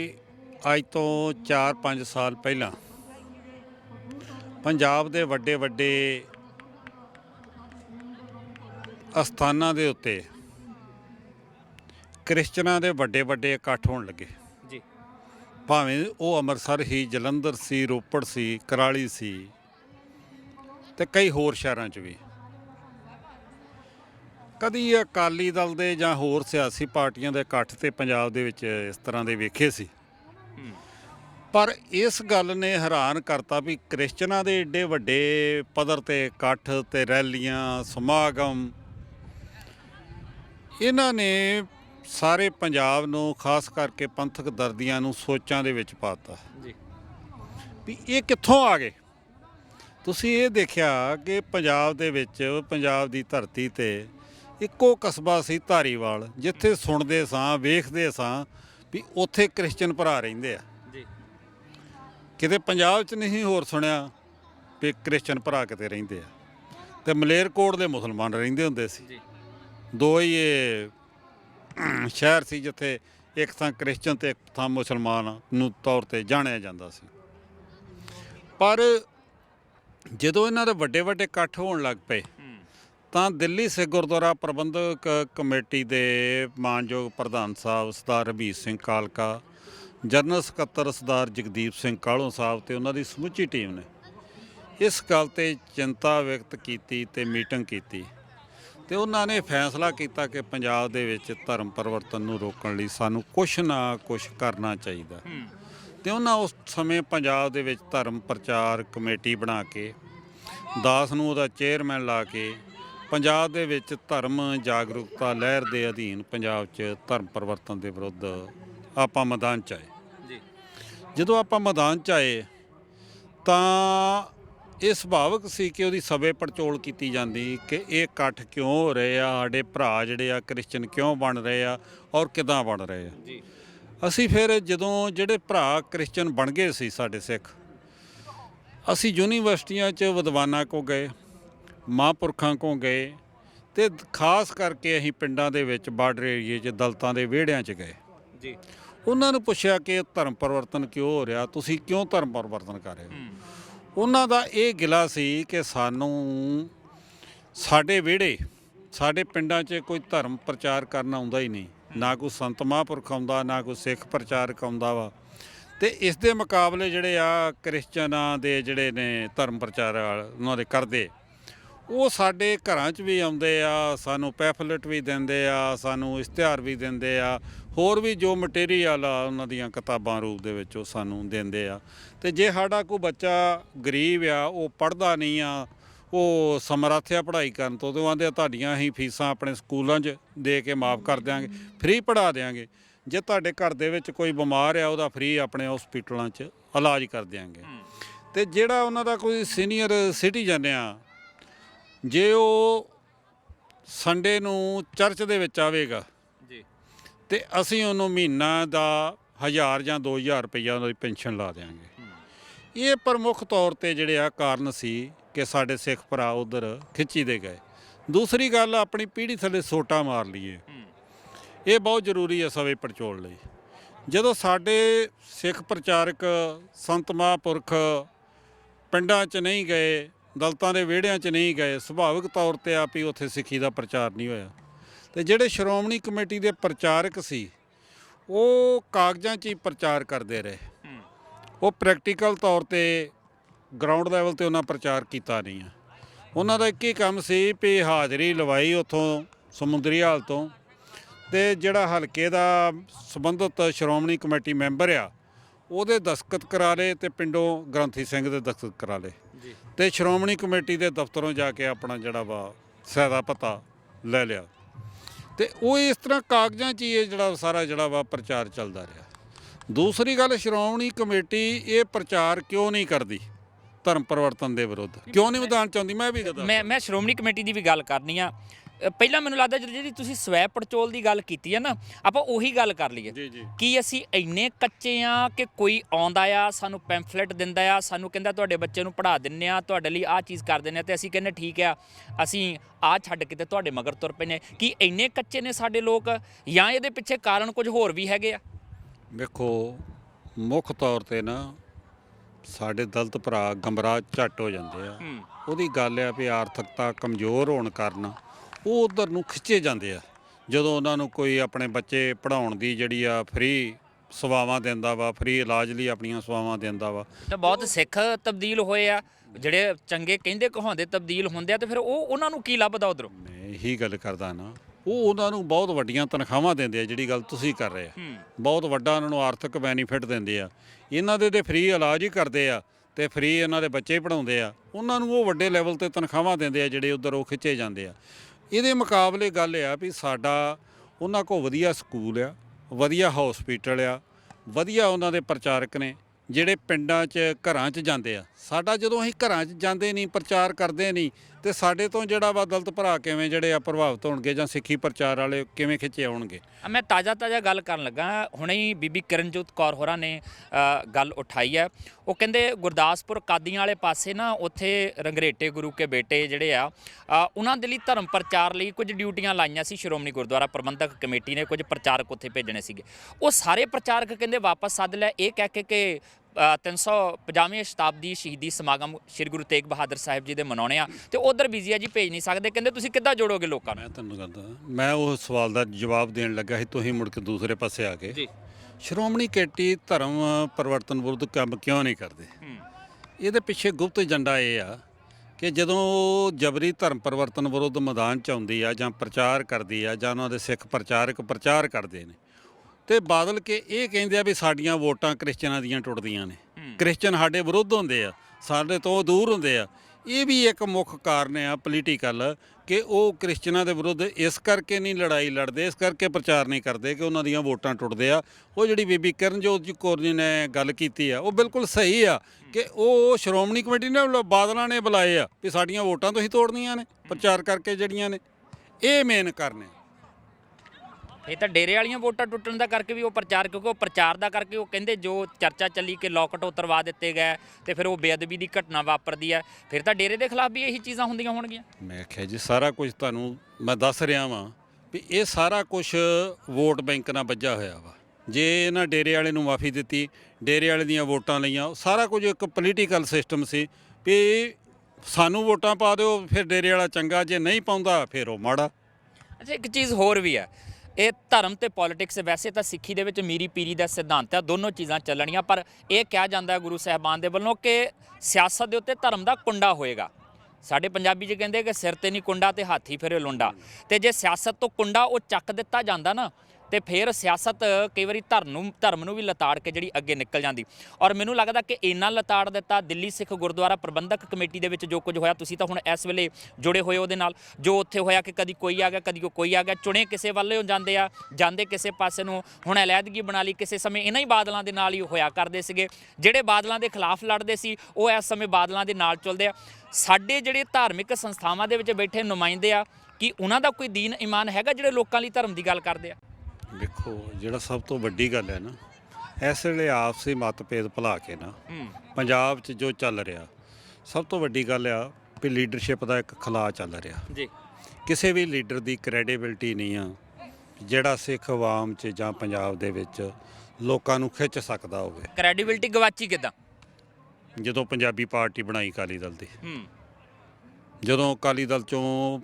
ਅੱਜ ਤੋਂ 4-5 ਸਾਲ ਪਹਿਲਾਂ ਪੰਜਾਬ ਦੇ ਵੱਡੇ ਵੱਡੇ ਅਸਥਾਨਾਂ ਦੇ ਉੱਤੇ ਕ੍ਰਿਸਚਨਾਂ ਦੇ ਵੱਡੇ ਵੱਡੇ ਇਕੱਠ ਹੋਣ ਲੱਗੇ। ਜੀ। ਭਾਵੇਂ ਉਹ ਅੰਮ੍ਰਿਤਸਰ ਹੀ ਜਲੰਧਰ ਸੀ ਰੋਪੜ ਸੀ ਕਰਾਲੀ ਸੀ ਤੇ ਕਈ ਹੋਰ ਸ਼ਹਿਰਾਂ 'ਚ ਵੀ। ਕਦੀ ਅਕਾਲੀ ਦਲ ਦੇ ਜਾਂ ਹੋਰ ਸਿਆਸੀ ਪਾਰਟੀਆਂ ਦੇ ਇਕੱਠ ਤੇ ਪੰਜਾਬ ਦੇ ਵਿੱਚ ਇਸ ਤਰ੍ਹਾਂ ਦੇ ਵੇਖੇ ਸੀ। ਪਰ ਇਸ ਗੱਲ ਨੇ ਹੈਰਾਨ ਕਰਤਾ ਵੀ ਕ੍ਰਿਸਚਨਾਂ ਦੇ ਏਡੇ ਵੱਡੇ ਪੱਧਰ ਤੇ ਇਕੱਠ ਤੇ ਰੈਲੀਆਂ ਸਮਾਗਮ। ਇਹਨਾਂ ਨੇ ਸਾਰੇ ਪੰਜਾਬ ਨੂੰ ਖਾਸ ਕਰਕੇ ਪੰਥਕ ਦਰਦੀਆਂ ਨੂੰ ਸੋਚਾਂ ਦੇ ਵਿੱਚ ਪਾਤਾ ਜੀ। ਵੀ ਇਹ ਕਿੱਥੋਂ ਆ ਗਏ? ਤੁਸੀਂ ਇਹ ਦੇਖਿਆ ਕਿ ਪੰਜਾਬ ਦੇ ਵਿੱਚ ਪੰਜਾਬ ਦੀ ਧਰਤੀ ਤੇ ਇੱਕੋ ਕਸਬਾ ਸੀ ਧਾਰੀਵਾਲ ਜਿੱਥੇ ਸੁਣਦੇ ਸਾਂ ਵੇਖਦੇ ਸਾਂ ਵੀ ਉੱਥੇ ਕ੍ਰਿਸਚੀਅਨ ਭਰਾ ਰਹਿੰਦੇ ਆ। ਜੀ। ਕਿਤੇ ਪੰਜਾਬ 'ਚ ਨਹੀਂ ਹੋਰ ਸੁਣਿਆ ਵੀ ਕ੍ਰਿਸਚੀਅਨ ਭਰਾ ਕਿਤੇ ਰਹਿੰਦੇ ਆ। ਤੇ ਮਲੇਰਕੋਟ ਦੇ ਮੁਸਲਮਾਨ ਰਹਿੰਦੇ ਹੁੰਦੇ ਸੀ। ਜੀ। ਦੋ ਹੀ ਇਹ ਸ਼ਹਿਰ ਸੀ ਜਿੱਥੇ ਇੱਕ ਥਾਂ ਕ੍ਰਿਸਚੀਅਨ ਤੇ ਇੱਕ ਥਾਂ ਮੁਸਲਮਾਨ ਨੂੰ ਤੌਰ ਤੇ ਜਾਣਿਆ ਜਾਂਦਾ ਸੀ। ਪਰ ਜਦੋਂ ਇਹਨਾਂ ਦੇ ਵੱਡੇ ਵੱਡੇ ਇਕੱਠ ਹੋਣ ਲੱਗ ਪਏ ਤਾਂ ਦਿੱਲੀ ਸਿੱਖ ਗੁਰਦੁਆਰਾ ਪ੍ਰਬੰਧਕ ਕਮੇਟੀ ਦੇ ਮਾਨਯੋਗ ਪ੍ਰਧਾਨ ਸਾਹਿਬ ਸਰਦਾਰ ਰਵੀਰ ਸਿੰਘ ਕਾਲਕਾ ਜਨਰਲ ਸਕੱਤਰ ਸਰਦਾਰ ਜਗਦੀਪ ਸਿੰਘ ਕਾਹਲੋਂ ਸਾਹਿਬ ਤੇ ਉਹਨਾਂ ਦੀ ਸਮੁੱਚੀ ਟੀਮ ਨੇ ਇਸ ਗੱਲ ਤੇ ਚਿੰਤਾ ਵਿਅਕਤ ਕੀਤੀ ਤੇ ਮੀਟਿੰਗ ਕੀਤੀ ਤੇ ਉਹਨਾਂ ਨੇ ਫੈਸਲਾ ਕੀਤਾ ਕਿ ਪੰਜਾਬ ਦੇ ਵਿੱਚ ਧਰਮ ਪਰਿਵਰਤਨ ਨੂੰ ਰੋਕਣ ਲਈ ਸਾਨੂੰ ਕੁਛ ਨਾ ਕੁਛ ਕਰਨਾ ਚਾਹੀਦਾ। ਤੇ ਉਹਨਾਂ ਉਸ ਸਮੇਂ ਪੰਜਾਬ ਦੇ ਵਿੱਚ ਧਰਮ ਪ੍ਰਚਾਰ ਕਮੇਟੀ ਬਣਾ ਕੇ ਦਾਸ ਨੂੰ ਉਹਦਾ ਚੇਅਰਮੈਨ ਲਾ ਕੇ ਪੰਜਾਬ ਦੇ ਵਿੱਚ ਧਰਮ ਜਾਗਰੂਕਤਾ ਲਹਿਰ ਦੇ ਅਧੀਨ ਪੰਜਾਬ 'ਚ ਧਰਮ ਪਰਿਵਰਤਨ ਦੇ ਵਿਰੁੱਧ ਆਪਾਂ ਮੈਦਾਨ 'ਚ ਆਏ। ਜੀ। ਜਦੋਂ ਆਪਾਂ ਮੈਦਾਨ 'ਚ ਆਏ ਤਾਂ ਇਹ ਸੁਭਾਵਕ ਸੀ ਕਿ ਉਹਦੀ ਸਵੇ ਪੜਚੋਲ ਕੀਤੀ ਜਾਂਦੀ ਕਿ ਇਹ ਇਕੱਠ ਕਿਉਂ ਹੋ ਰਹੇ ਆ ਸਾਡੇ ਭਰਾ ਜਿਹੜੇ ਆ ਕ੍ਰਿਸਚੀਅਨ ਕਿਉਂ ਬਣ ਰਹੇ ਆ ਔਰ ਕਿਦਾਂ ਬਣ ਰਹੇ ਆ। ਜੀ। ਅਸੀਂ ਫਿਰ ਜਦੋਂ ਜਿਹੜੇ ਭਰਾ ਕ੍ਰਿਸਚੀਅਨ ਬਣ ਗਏ ਸੀ ਸਾਡੇ ਸਿੱਖ ਅਸੀਂ ਯੂਨੀਵਰਸਿਟੀਆਂ 'ਚ ਵਿਦਵਾਨਾਂ ਕੋ ਗਏ ਮਹਾਂਪੁਰਖਾਂ ਕੋ ਗਏ ਤੇ ਖਾਸ ਕਰਕੇ ਅਸੀਂ ਪਿੰਡਾਂ ਦੇ ਵਿੱਚ ਬਾਰਡਰ ਏਰੀਏ 'ਚ ਦਲਤਾਂ ਦੇ ਵਿਹੜਿਆਂ 'ਚ ਗਏ। ਜੀ। ਉਹਨਾਂ ਨੂੰ ਪੁੱਛਿਆ ਕਿ ਧਰਮ ਪਰਿਵਰਤਨ ਕਿਉਂ ਹੋ ਰਿਹਾ ਤੁਸੀਂ ਕਿਉਂ ਧਰਮ ਪਰਿਵਰਤਨ ਕਰ ਰਹੇ ਹੋ। ਉਹਨਾਂ ਦਾ ਇਹ ਗਿਲਾ ਸੀ ਕਿ ਸਾਨੂੰ ਸਾਡੇ ਵਿਹੜੇ ਸਾਡੇ ਪਿੰਡਾਂ 'ਚ ਕੋਈ ਧਰਮ ਪ੍ਰਚਾਰ ਕਰਨਾ ਆਉਂਦਾ ਹੀ ਨਹੀਂ। ਨਾ ਕੋਈ ਸੰਤ ਮਹਾਂਪੁਰਖ ਆਉਂਦਾ, ਨਾ ਕੋਈ ਸਿੱਖ ਪ੍ਰਚਾਰਕ ਆਉਂਦਾ ਵਾ। ਤੇ ਇਸ ਦੇ ਮੁਕਾਬਲੇ ਜਿਹੜੇ ਆ ਕ੍ਰਿਸਚਨਾਂ ਦੇ ਜਿਹੜੇ ਨੇ ਧਰਮ ਪ੍ਰਚਾਰ ਉਹਨਾਂ ਦੇ ਕਰਦੇ। ਉਹ ਸਾਡੇ ਘਰਾਂ 'ਚ ਵੀ ਆਉਂਦੇ ਆ, ਸਾਨੂੰ ਪੈਫਲੇਟ ਵੀ ਦਿੰਦੇ ਆ, ਸਾਨੂੰ ਇਸ਼ਤਿਹਾਰ ਵੀ ਦਿੰਦੇ ਆ, ਹੋਰ ਵੀ ਜੋ ਮਟੀਰੀਅਲ ਆ, ਉਹਨਾਂ ਦੀਆਂ ਕਿਤਾਬਾਂ ਰੂਪ ਦੇ ਵਿੱਚ ਉਹ ਸਾਨੂੰ ਦਿੰਦੇ ਆ। ਤੇ ਜੇ ਸਾਡਾ ਕੋਈ ਬੱਚਾ ਗਰੀਬ ਆ, ਉਹ ਪੜ੍ਹਦਾ ਨਹੀਂ ਆ ਉਹ ਸਮਰੱਥ ਆ ਪੜ੍ਹਾਈ ਕਰਨ ਤੋਂ ਤੇ ਉਹ ਆਂਦੇ ਤੁਹਾਡੀਆਂ ਅਸੀਂ ਫੀਸਾਂ ਆਪਣੇ ਸਕੂਲਾਂ 'ਚ ਦੇ ਕੇ ਮਾਫ ਕਰ ਦਿਆਂਗੇ ਫ੍ਰੀ ਪੜ੍ਹਾ ਦਿਆਂਗੇ। ਜੇ ਤੁਹਾਡੇ ਘਰ ਦੇ ਵਿੱਚ ਕੋਈ ਬਿਮਾਰ ਆ ਉਹਦਾ ਫ੍ਰੀ ਆਪਣੇ ਹਸਪੀਟਲਾਂ 'ਚ ਇਲਾਜ ਕਰ ਦਿਆਂਗੇ। ਤੇ ਜਿਹੜਾ ਉਹਨਾਂ ਦਾ ਕੋਈ ਸੀਨੀਅਰ ਸਿਟੀਜ਼ਨ ਆ ਜੇ ਉਹ ਸੰਡੇ ਨੂੰ ਚਰਚ ਦੇ ਵਿੱਚ ਆਵੇਗਾ ਜੀ। ਤੇ ਅਸੀਂ ਉਹਨੂੰ ਮਹੀਨਾ ਦਾ 1000 ਜਾਂ 2000 ਰੁਪਈਆ ਉਹਦੀ ਪੈਨਸ਼ਨ ਲਾ ਦੇਵਾਂਗੇ ਇਹ ਪ੍ਰਮੁੱਖ ਤੌਰ ਤੇ ਜਿਹੜੇ ਆ ਕਾਰਨ ਸੀ ਕਿ ਸਾਡੇ ਸਿੱਖ ਭਰਾ ਉਧਰ ਖਿੱਚੀ ਦੇ ਗਏ। ਦੂਸਰੀ ਗੱਲ, ਆਪਣੀ ਪੀੜ੍ਹੀ ਥੱਲੇ ਸੋਟਾ ਮਾਰ ਲਈਏ। ਇਹ ਬਹੁਤ ਜ਼ਰੂਰੀ ਹੈ ਸਵੇ ਪੜਚੋਲ ਲਈ। ਜਦੋਂ ਸਾਡੇ ਸਿੱਖ ਪ੍ਰਚਾਰਕ ਸੰਤ ਮਹਾਂਪੁਰਖ ਪਿੰਡਾਂ 'ਚ ਨਹੀਂ ਗਏ, ਦਲਤਾਂ ਦੇ ਵਿਹੜਿਆਂ 'ਚ ਨਹੀਂ ਗਏ, ਸੁਭਾਵਿਕ ਤੌਰ ਤੇ ਆਪ ਹੀ ਉੱਥੇ ਸਿੱਖੀ ਦਾ ਪ੍ਰਚਾਰ ਨਹੀਂ ਹੋਇਆ। ਤੇ ਜਿਹੜੇ ਸ਼੍ਰੋਮਣੀ ਕਮੇਟੀ ਦੇ ਪ੍ਰਚਾਰਕ ਸੀ, ਉਹ ਕਾਗਜ਼ਾਂ 'ਚ ਹੀ ਪ੍ਰਚਾਰ ਕਰਦੇ ਰਹੇ। ਉਹ ਪ੍ਰੈਕਟੀਕਲ ਤੌਰ ਤੇ ਗਰਾਊਂਡ ਲੈਵਲ ਤੇ ਉਹਨਾਂ ਪ੍ਰਚਾਰ ਕੀਤਾ ਨਹੀਂ ਆ। ਉਹਨਾਂ ਦਾ ਇੱਕ ਹੀ ਕੰਮ ਸੀ ਵੀ ਹਾਜ਼ਰੀ ਲਵਾਈ ਉੱਥੋਂ ਸਮੁੰਦਰੀ ਹਾਲ ਤੋਂ ਤੇ ਜਿਹੜਾ ਹਲਕੇ ਦਾ ਸੰਬੰਧਿਤ ਸ਼੍ਰੋਮਣੀ ਕਮੇਟੀ ਮੈਂਬਰ ਆ ਉਹਦੇ ਦਸਖਤ ਕਰਾ ਲਏ ਤੇ ਪਿੰਡੋਂ ਗ੍ਰੰਥੀ ਸਿੰਘ ਦੇ ਦਸਖਤ ਕਰਾ ਲਏ। ਜੀ। ਤੇ ਸ਼੍ਰੋਮਣੀ ਕਮੇਟੀ ਦੇ ਦਫ਼ਤਰੋਂ ਜਾ ਕੇ ਆਪਣਾ ਜਿਹੜਾ ਵਾ ਸਹਾਇਤਾ ਪਤਾ ਲੈ ਲਿਆ। ਤੇ ਉਹ ਇਸ ਤਰ੍ਹਾਂ ਕਾਗਜ਼ਾਂ 'ਚ ਹੀ ਇਹ ਜਿਹੜਾ ਸਾਰਾ ਜਿਹੜਾ ਵਾ ਪ੍ਰਚਾਰ ਚੱਲਦਾ ਰਿਹਾ। ਦੂਸਰੀ ਗੱਲ ਸ਼੍ਰੋਮਣੀ ਕਮੇਟੀ ਇਹ ਪ੍ਰਚਾਰ ਕਿਉਂ ਨਹੀਂ ਕਰਦੀ? ਧਰਮ ਪਰਿਵਰਤਨ ਦੇ ਵਿਰੁੱਧ। ਕਿਉਂ ਨਹੀਂ ਮੈਦਾਨ ਚ ਆਉਂਦੀ ਮੈਂ ਵੀ ਕਹਦਾ ਮੈਂ ਮੈਂ ਸ਼੍ਰੋਮਣੀ ਕਮੇਟੀ ਦੀ ਵੀ ਗੱਲ ਕਰਨੀ ਆ। ਅ, ਪਹਿਲਾਂ ਮੈਨੂੰ ਲੱਗਦਾ ਜਿਹੜੀ ਜਿਹੜੀ ਤੁਸੀਂ ਸਵੈ ਪੜਚੋਲ ਦੀ ਗੱਲ ਕੀਤੀ ਹੈ ਨਾ ਆਪਾਂ ਉਹੀ ਗੱਲ ਕਰ ਲਈਏ। ਜੀ ਜੀ। ਕੀ ਅਸੀਂ ਇੰਨੇ ਕੱਚੇ ਆ ਕਿ ਕੋਈ ਆਉਂਦਾ ਆ ਸਾਨੂੰ ਪੈਂਫਲੇਟ ਦਿੰਦਾ ਆ ਸਾਨੂੰ ਕਹਿੰਦਾ ਤੁਹਾਡੇ ਬੱਚੇ ਨੂੰ ਪੜ੍ਹਾ ਦਿੰਨੇ ਆ ਤੁਹਾਡੇ ਲਈ ਆਹ ਚੀਜ਼ ਕਰ ਦਿੰਨੇ ਆ ਤੇ ਅਸੀਂ ਕਹਿੰਦੇ ਠੀਕ ਆ ਅਸੀਂ ਆਹ ਛੱਡ ਕੇ ਤੇ ਤੁਹਾਡੇ ਮਗਰ ਤੁਰ ਪੈਨੇ ਕੀ ਇੰਨੇ ਕੱਚੇ ਨੇ ਸਾਡੇ ਲੋਕ? ਜਾਂ ਇਹਦੇ ਪਿੱਛੇ ਕਾਰਨ ਕੁਝ ਹੋਰ ਵੀ ਹੈਗੇ ਆ? ਵੇਖੋ ਮੁੱਖ ਤੌਰ ਤੇ ਨਾ ਸਾਡੇ ਦਲਿਤ ਭਰਾ ਗਮਰਾਹ ਝੱਟ ਹੋ ਜਾਂਦੇ ਆ। ਉਹਦੀ ਗੱਲ ਆ ਵੀ ਆਰਥਿਕਤਾ ਕਮਜ਼ੋਰ ਹੋਣ ਕਾਰਨ ਉਹ ਉਧਰ ਨੂੰ ਖਿੱਚੇ ਜਾਂਦੇ ਆ। ਜਦੋਂ ਉਹਨਾਂ ਨੂੰ ਕੋਈ ਆਪਣੇ ਬੱਚੇ ਪੜਾਉਣ ਦੀ ਜਿਹੜੀ ਆ ਫ੍ਰੀ ਸੇਵਾਵਾਂ ਦਿੰਦਾ ਵਾ ਫ੍ਰੀ ਇਲਾਜ ਲਈ ਆਪਣੀਆਂ ਸੇਵਾਵਾਂ ਦਿੰਦਾ ਵਾ। ਤਾਂ ਬਹੁਤ ਸਿੱਖ ਤਬਦੀਲ ਹੋਏ ਆ। ਜਿਹੜੇ ਚੰਗੇ ਕਹਿੰਦੇ ਕਹਾਉਂਦੇ ਤਬਦੀਲ ਹੁੰਦੇ ਆ ਤੇ ਫਿਰ ਉਹ ਉਹਨਾਂ ਨੂੰ ਕੀ ਲੱਭਦਾ ਉਧਰੋਂ? ਮੈਂ ਇਹੀ ਗੱਲ ਕਰਦਾ ਨਾ ਉਹ ਉਹਨਾਂ ਨੂੰ ਬਹੁਤ ਵੱਡੀਆਂ ਤਨਖਾਹਾਂ ਦਿੰਦੇ ਆ ਜਿਹੜੀ ਗੱਲ ਤੁਸੀਂ ਕਰ ਰਹੇ ਆ। ਬਹੁਤ ਵੱਡਾ ਉਹਨਾਂ ਨੂੰ ਆਰਥਿਕ ਬੈਨੀਫਿਟ ਦਿੰਦੇ ਆ। ਇਹਨਾਂ ਦੇ ਤੇ ਫ੍ਰੀ ਇਲਾਜ ਹੀ ਕਰਦੇ ਆ ਤੇ ਫ੍ਰੀ ਇਹਨਾਂ ਦੇ ਬੱਚੇ ਪੜਾਉਂਦੇ ਆ। ਉਹਨਾਂ ਨੂੰ ਉਹ ਵੱਡੇ ਲੈਵਲ ਤੇ ਤਨਖਾਹਾਂ ਦਿੰਦੇ ਆ ਜਿਹੜੇ ਉਧਰ ਉਹ ਖਿੱਚੇ ਜਾਂਦੇ ਆ। ਇਹਦੇ ਮੁਕਾਬਲੇ ਗੱਲ ਆ ਵੀ ਸਾਡਾ ਉਹਨਾਂ ਕੋਲ ਵਧੀਆ ਸਕੂਲ ਆ ਵਧੀਆ ਹਸਪੀਟਲ ਆ ਵਧੀਆ ਉਹਨਾਂ ਦੇ ਪ੍ਰਚਾਰਕ ਨੇ। ਜਿਹੜੇ ਪਿੰਡਾਂ 'ਚ, ਘਰਾਂ 'ਚ ਜਾਂਦੇ ਆ। ਸਾਡਾ ਜਦੋਂ ਅਸੀਂ ਘਰਾਂ 'ਚ ਜਾਂਦੇ ਨਹੀਂ, ਪ੍ਰਚਾਰ ਕਰਦੇ ਨਹੀਂ, ਤੇ ਸਾਡੇ ਤੋਂ ਜਿਹੜਾ ਵਾ ਦਲਤ ਭਰਾ ਕਿਵੇਂ ਜਿਹੜੇ ਆ ਪ੍ਰਭਾਵਿਤ ਹੋਣਗੇ ਜਾਂ ਸਿੱਖੀ ਪ੍ਰਚਾਰ ਵਾਲੇ ਕਿਵੇਂ ਖਿੱਚੇ ਆਉਣਗੇ? ਮੈਂ ਤਾਜ਼ਾ ਤਾਜ਼ਾ ਗੱਲ ਕਰਨ ਲੱਗਾ। ਹੁਣੇ ਹੀ ਬੀਬੀ ਕਿਰਨਜੋਤ ਕੌਰ ਹੋਰਾਂ ਨੇ ਗੱਲ ਉਠਾਈ ਹੈ। ਉਹ ਕਹਿੰਦੇ ਗੁਰਦਾਸਪੁਰ ਕਾਦੀਆਂ ਵਾਲੇ ਪਾਸੇ ਨਾ, ਉੱਥੇ ਰੰਗਰੇਟੇ ਗੁਰੂ ਕੇ ਬੇਟੇ ਜਿਹੜੇ ਆ ਉਹਨਾਂ ਦੇ ਲਈ ਧਰਮ ਪ੍ਰਚਾਰ ਲਈ ਕੁਝ ਡਿਊਟੀਆਂ ਲਾਈਆਂ ਸੀ ਸ਼੍ਰੋਮਣੀ ਗੁਰਦੁਆਰਾ ਪ੍ਰਬੰਧਕ ਕਮੇਟੀ ਨੇ, ਕੁਝ ਪ੍ਰਚਾਰਕ ਉੱਥੇ ਭੇਜਣੇ ਸੀਗੇ। ਉਹ ਸਾਰੇ ਪ੍ਰਚਾਰਕ ਕਹਿੰਦੇ ਵਾਪਸ ਸੱਦ ਲੈ। ਇਹ ਕਹਿ ਕੇ ਕਿ 350ਵੀਂ ਸ਼ਤਾਬਦੀ ਸ਼ਹੀਦੀ ਸਮਾਗਮ ਸ੍ਰੀ ਗੁਰੂ ਤੇਗ ਬਹਾਦਰ ਸਾਹਿਬ ਜੀ ਦੇ ਮਨਾਉਣੇ ਆ ਤੇ ਉਧਰ ਬਿਜ਼ੀ ਆ ਜੀ ਭੇਜ ਨਹੀਂ ਸਕਦੇ ਕਹਿੰਦੇ ਤੁਸੀਂ ਕਿੱਦਾਂ ਜੋੜੋਗੇ ਲੋਕਾਂ ਨੂੰ? ਮੈਂ ਤੁਹਾਨੂੰ ਕਹਿੰਦਾ ਮੈਂ ਉਹ ਸਵਾਲ ਦਾ ਜਵਾਬ ਦੇਣ ਲੱਗਾ ਸੀ ਤੁਸੀਂ ਮੁੜ ਕੇ ਦੂਸਰੇ ਪਾਸੇ ਆ ਗਏ। ਜੀ। ਸ਼੍ਰੋਮਣੀ ਕਮੇਟੀ ਧਰਮ ਪਰਿਵਰਤਨ ਵਿਰੁੱਧ ਕੰਮ ਕਿਉਂ ਨਹੀਂ ਕਰਦੇ? ਇਹਦੇ ਪਿੱਛੇ ਗੁਪਤ ਏਜੰਡਾ ਇਹ ਆ ਕਿ ਜਦੋਂ ਜਬਰੀ ਧਰਮ ਪਰਿਵਰਤਨ ਵਿਰੁੱਧ ਮੈਦਾਨ ਚ ਆਉਂਦੀ ਆ ਜਾਂ ਪ੍ਰਚਾਰ ਕਰਦੀ ਆ ਜਾਂ ਉਹਨਾਂ ਦੇ ਸਿੱਖ ਪ੍ਰਚਾਰਕ ਪ੍ਰਚਾਰ ਕਰਦੇ ਨੇ ਤੇ ਬਾਦਲ ਕੇ ਇਹ ਕਹਿੰਦੇ ਆ ਵੀ ਸਾਡੀਆਂ ਵੋਟਾਂ ਕ੍ਰਿਸਚਨਾਂ ਦੀਆਂ ਟੁੱਟਦੀਆਂ ਨੇ। ਕ੍ਰਿਸਚਨ ਸਾਡੇ ਵਿਰੁੱਧ ਹੁੰਦੇ ਆ ਸਾਡੇ ਤੋਂ ਦੂਰ ਹੁੰਦੇ ਆ। ਇਹ ਵੀ ਇੱਕ ਮੁੱਖ ਕਾਰਨ ਆ ਪੋਲੀਟੀਕਲ ਕਿ ਉਹ ਕ੍ਰਿਸਚਨਾਂ ਦੇ ਵਿਰੁੱਧ ਇਸ ਕਰਕੇ ਨਹੀਂ ਲੜਾਈ ਲੜਦੇ ਇਸ ਕਰਕੇ ਪ੍ਰਚਾਰ ਨਹੀਂ ਕਰਦੇ ਕਿ ਉਹਨਾਂ ਦੀਆਂ ਵੋਟਾਂ ਟੁੱਟਦੇ ਆ। ਉਹ ਜਿਹੜੀ ਬੀਬੀ ਕਿਰਨਜੋਤ ਜੀ ਕੌਰ ਜੀ ਨੇ ਗੱਲ ਕੀਤੀ ਆ ਉਹ ਬਿਲਕੁਲ ਸਹੀ ਆ ਕਿ ਉਹ ਸ਼੍ਰੋਮਣੀ ਕਮੇਟੀ ਨੇ ਬਾਦਲਾਂ ਨੇ ਬੁਲਾਏ ਆ ਵੀ ਸਾਡੀਆਂ ਵੋਟਾਂ ਤੁਸੀਂ ਤੋੜਨੀਆਂ ਨੇ ਪ੍ਰਚਾਰ ਕਰਕੇ ਜਿਹੜੀਆਂ ਨੇ। ਇਹ ਮੇਨ ਕਾਰਨ ਹੈ ਇਹ ਤਾਂ ਡੇਰੇ ਵਾਲੀਆਂ ਵੋਟਾਂ ਟੁੱਟਣ ਦਾ ਕਰਕੇ ਵੀ ਉਹ ਪ੍ਰਚਾਰ ਕਿਉਂਕਿ ਉਹ ਪ੍ਰਚਾਰ ਦਾ ਕਰਕੇ ਉਹ ਕਹਿੰਦੇ ਜੋ ਚਰਚਾ ਚੱਲੀ ਕਿ ਲੋਕਟ ਉਤਰਵਾ ਦਿੱਤੇ ਗਏ ਤੇ ਫਿਰ ਉਹ ਬੇਅਦਬੀ ਦੀ ਘਟਨਾ ਵਾਪਰਦੀ ਹੈ। ਫਿਰ ਤਾਂ ਡੇਰੇ ਦੇ ਖਿਲਾਫ ਵੀ ਇਹੀ ਚੀਜ਼ਾਂ ਹੁੰਦੀਆਂ ਹੋਣਗੀਆਂ। ਮੈਂ ਆਖਿਆ ਜੀ ਸਾਰਾ ਕੁਝ ਤੁਹਾਨੂੰ ਮੈਂ ਦੱਸ ਰਿਹਾ ਵਾਂ ਵੀ ਇਹ ਸਾਰਾ ਕੁਝ ਵੋਟ ਬੈਂਕ ਨਾਲ ਵੱਜਾ ਹੋਇਆ ਵਾ। ਜੇ ਇਹਨਾਂ ਡੇਰੇ ਵਾਲੇ ਨੂੰ ਮਾਫੀ ਦਿੱਤੀ ਡੇਰੇ ਵਾਲੇ ਦੀਆਂ ਵੋਟਾਂ ਲਈਆਂ ਉਹ ਸਾਰਾ ਕੁਝ ਇੱਕ ਪੋਲੀਟੀਕਲ ਸਿਸਟਮ ਸੀ ਵੀ ਸਾਨੂੰ ਵੋਟਾਂ ਪਾ ਦਿਓ ਫਿਰ ਡੇਰੇ ਵਾਲਾ ਚੰਗਾ ਜੇ ਨਹੀਂ ਪਾਉਂਦਾ ਫਿਰ ਉਹ ਮਾੜਾ। ਅੱਛਾ ਇੱਕ ਚੀਜ਼ ਹੋਰ ਵੀ ਹੈ ਇਹ ਧਰਮ ਤੇ ਪੋਲਿਟਿਕਸ ਵੈਸੇ ਤਾਂ ਸਿੱਖੀ ਦੇ ਵਿੱਚ ਮੀਰੀ ਪੀਰੀ ਦਾ ਸਿਧਾਂਤ ਹੈ ਦੋਨੋਂ ਚੀਜ਼ਾਂ ਚੱਲਣੀਆਂ, ਪਰ ਇਹ ਕਿਹਾ ਜਾਂਦਾ ਹੈ ਗੁਰੂ ਸਾਹਿਬਾਨ ਦੇ ਵੱਲੋਂ ਕਿ ਸਿਆਸਤ ਦੇ ਉੱਤੇ ਧਰਮ ਦਾ ਕੁੰਡਾ ਹੋਏਗਾ। ਸਾਡੇ ਪੰਜਾਬੀ 'ਚ ਕਹਿੰਦੇ ਕਿ ਸਿਰ ਤੇ ਨਹੀਂ ਕੁੰਡਾ ਤੇ ਹਾਥੀ ਫਿਰੇ ਲੁੰਡਾ। ਤੇ ਜੇ ਸਿਆਸਤ ਤੋਂ ਕੁੰਡਾ ਉਹ ਚੱਕ ਦਿੱਤਾ ਜਾਂਦਾ ਨਾ ਤੇ ਫਿਰ ਸਿਆਸਤ ਕਈ ਵਾਰੀ ਧਰਮ ਨੂੰ ਧਰਮ ਨੂੰ ਵੀ ਲਤਾੜ ਕੇ ਜਿਹੜੀ ਅੱਗੇ ਨਿਕਲ ਜਾਂਦੀ। ਔਰ ਮੈਨੂੰ ਲੱਗਦਾ ਕਿ ਇੰਨਾ ਲਤਾੜ ਦਿੱਤਾ ਦਿੱਲੀ ਸਿੱਖ ਗੁਰਦੁਆਰਾ ਪ੍ਰਬੰਧਕ ਕਮੇਟੀ ਦੇ ਵਿੱਚ ਜੋ ਕੁਝ ਹੋਇਆ, ਤੁਸੀਂ ਤਾਂ ਹੁਣ ਇਸ ਵੇਲੇ ਜੁੜੇ ਹੋਏ ਉਹਦੇ ਨਾਲ। ਜੋ ਉੱਥੇ ਹੋਇਆ ਕਿ ਕਦੀ ਕੋਈ ਆ ਗਿਆ, ਕਦੀ ਕੋਈ ਆ ਗਿਆ, ਚੁਣੇ ਕਿਸੇ ਵੱਲੋਂ ਜਾਂਦੇ ਆ, ਜਾਂਦੇ ਕਿਸੇ ਪਾਸੇ ਨੂੰ ਹੁਣ ਅਲੈਦਗੀ ਬਣਾ ਲਈ, ਕਿਸੇ ਸਮੇਂ ਇਹਨਾਂ ਹੀ ਬਾਦਲਾਂ ਦੇ ਨਾਲ ਹੀ ਹੋਇਆ ਕਰਦੇ ਸੀਗੇ। ਜਿਹੜੇ ਬਾਦਲਾਂ ਦੇ ਖਿਲਾਫ ਲੜਦੇ ਸੀ, ਉਹ ਇਸ ਸਮੇਂ ਬਾਦਲਾਂ ਦੇ ਨਾਲ ਚੱਲਦੇ ਆ। ਸਾਡੇ ਜਿਹੜੇ ਧਾਰਮਿਕ ਸੰਸਥਾਵਾਂ ਦੇ ਵਿੱਚ ਬੈਠੇ ਨੁਮਾਇੰਦੇ ਆ, ਕਿ ਉਹਨਾਂ ਦਾ ਕੋਈ ਦੀਨ ਇਮਾਨ ਹੈਗਾ ਜਿਹੜੇ ਲੋਕਾਂ ਲਈ ਧਰਮ ਦੀ ਗੱਲ ਕਰਦੇ ਆ? ਦੇਖੋ ਜਿਹੜਾ ਸਭ ਤੋਂ ਵੱਡੀ ਗੱਲ ਹੈ ਨਾ ਇਸ ਵੇਲੇ ਆਪਸੀ ਮਤਭੇਦ ਭੁਲਾ ਕੇ ਨਾ ਪੰਜਾਬ 'ਚ ਜੋ ਚੱਲ ਰਿਹਾ ਸਭ ਤੋਂ ਵੱਡੀ ਗੱਲ ਆ ਵੀ ਲੀਡਰਸ਼ਿਪ ਦਾ ਇੱਕ ਖਲਾ ਚੱਲ ਰਿਹਾ। ਜੀ। ਕਿਸੇ ਵੀ ਲੀਡਰ ਦੀ ਕ੍ਰੈਡੀਬਿਲਟੀ ਨਹੀਂ ਆ ਜਿਹੜਾ ਸਿੱਖ ਆਵਾਮ 'ਚ ਜਾਂ ਪੰਜਾਬ ਦੇ ਵਿੱਚ ਲੋਕਾਂ ਨੂੰ ਖਿੱਚ ਸਕਦਾ ਹੋਵੇ। ਕ੍ਰੈਡੀਬਿਲਟੀ ਗਵਾਚੀ ਕਿਦਾਂ? ਜਦੋਂ ਪੰਜਾਬੀ ਪਾਰਟੀ ਬਣਾਈ ਅਕਾਲੀ ਦਲ ਦੀ। ਹੂੰ। ਜਦੋਂ ਅਕਾਲੀ ਦਲ ਚੋਂ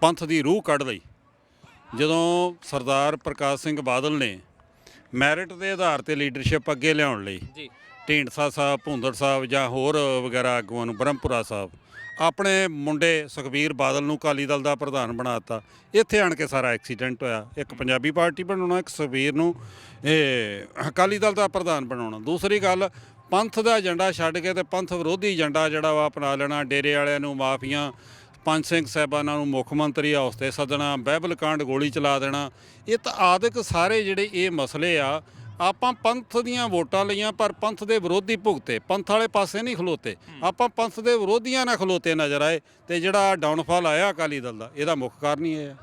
ਪੰਥ ਦੀ ਰੂਹ ਕੱਢ ਲਈ ਜਦੋਂ ਸਰਦਾਰ ਪ੍ਰਕਾਸ਼ ਸਿੰਘ ਬਾਦਲ ਨੇ ਮੈਰਿਟ ਦੇ ਆਧਾਰ ਤੇ ਲੀਡਰਸ਼ਿਪ ਅੱਗੇ ਲਿਆਉਣ ਲਈ ਜੀ। ਢੀਂਡਸਾ ਸਾਹਿਬ ਭੁੰਦੜ ਸਾਹਿਬ ਜਾਂ ਹੋਰ ਵਗੈਰਾ ਆਗੂਆਂ ਨੂੰ ਬ੍ਰਹਮਪੁਰਾ ਸਾਹਿਬ ਆਪਣੇ ਮੁੰਡੇ ਸੁਖਬੀਰ ਬਾਦਲ ਨੂੰ ਅਕਾਲੀ ਦਲ ਦਾ ਪ੍ਰਧਾਨ ਬਣਾਤਾ ਇੱਥੇ ਆਣ ਕੇ ਸਾਰਾ ਐਕਸੀਡੈਂਟ ਹੋਇਆ। ਇੱਕ ਪੰਜਾਬੀ ਪਾਰਟੀ ਬਣਾਉਣਾ ਇੱਕ ਸੁਖਬੀਰ ਨੂੰ ਇਹ ਅਕਾਲੀ ਦਲ ਦਾ ਪ੍ਰਧਾਨ ਬਣਾਉਣਾ। ਦੂਸਰੀ ਗੱਲ ਪੰਥ ਦਾ ਏਜੰਡਾ ਛੱਡ ਕੇ ਤੇ ਪੰਥ ਵਿਰੋਧੀ ਏਜੰਡਾ ਜਿਹੜਾ ਵਾ ਅਪਣਾ ਲੈਣਾ ਡੇਰੇ ਵਾਲਿਆਂ ਨੂੰ ਮਾਫੀਆਂ ਪੰਜ ਸਿੰਘ ਸਾਹਿਬਾਨਾਂ ਨੂੰ ਮੁੱਖ ਮੰਤਰੀ ਹਾਊਸ ਤੇ ਸੱਦਣਾ ਬਾਈਬਲ ਕਾਂਡ ਗੋਲੀ ਚਲਾ ਦੇਣਾ ਇਹ ਤਾਂ ਆਦਿਕ ਸਾਰੇ ਜਿਹੜੇ ਇਹ ਮਸਲੇ ਆ ਆਪਾਂ ਪੰਥ ਦੀਆਂ ਵੋਟਾਂ ਲਈਆਂ ਪਰ ਪੰਥ ਦੇ ਵਿਰੋਧੀ ਭੁਗਤੇ ਪੰਥ ਵਾਲੇ ਪਾਸੇ ਨਹੀਂ ਖਲੋਤੇ। ਆਪਾਂ ਪੰਥ ਦੇ ਵਿਰੋਧੀਆਂ ਨਾਲ ਖਲੋਤੇ ਨਜ਼ਰ ਆਏ ਤੇ ਜਿਹੜਾ ਡਾਊਨਫਾਲ ਆਇਆ ਅਕਾਲੀ ਦਲ ਦਾ ਇਹਦਾ ਮੁੱਖ ਕਾਰਨ ਹੀ ਇਹ ਹੈ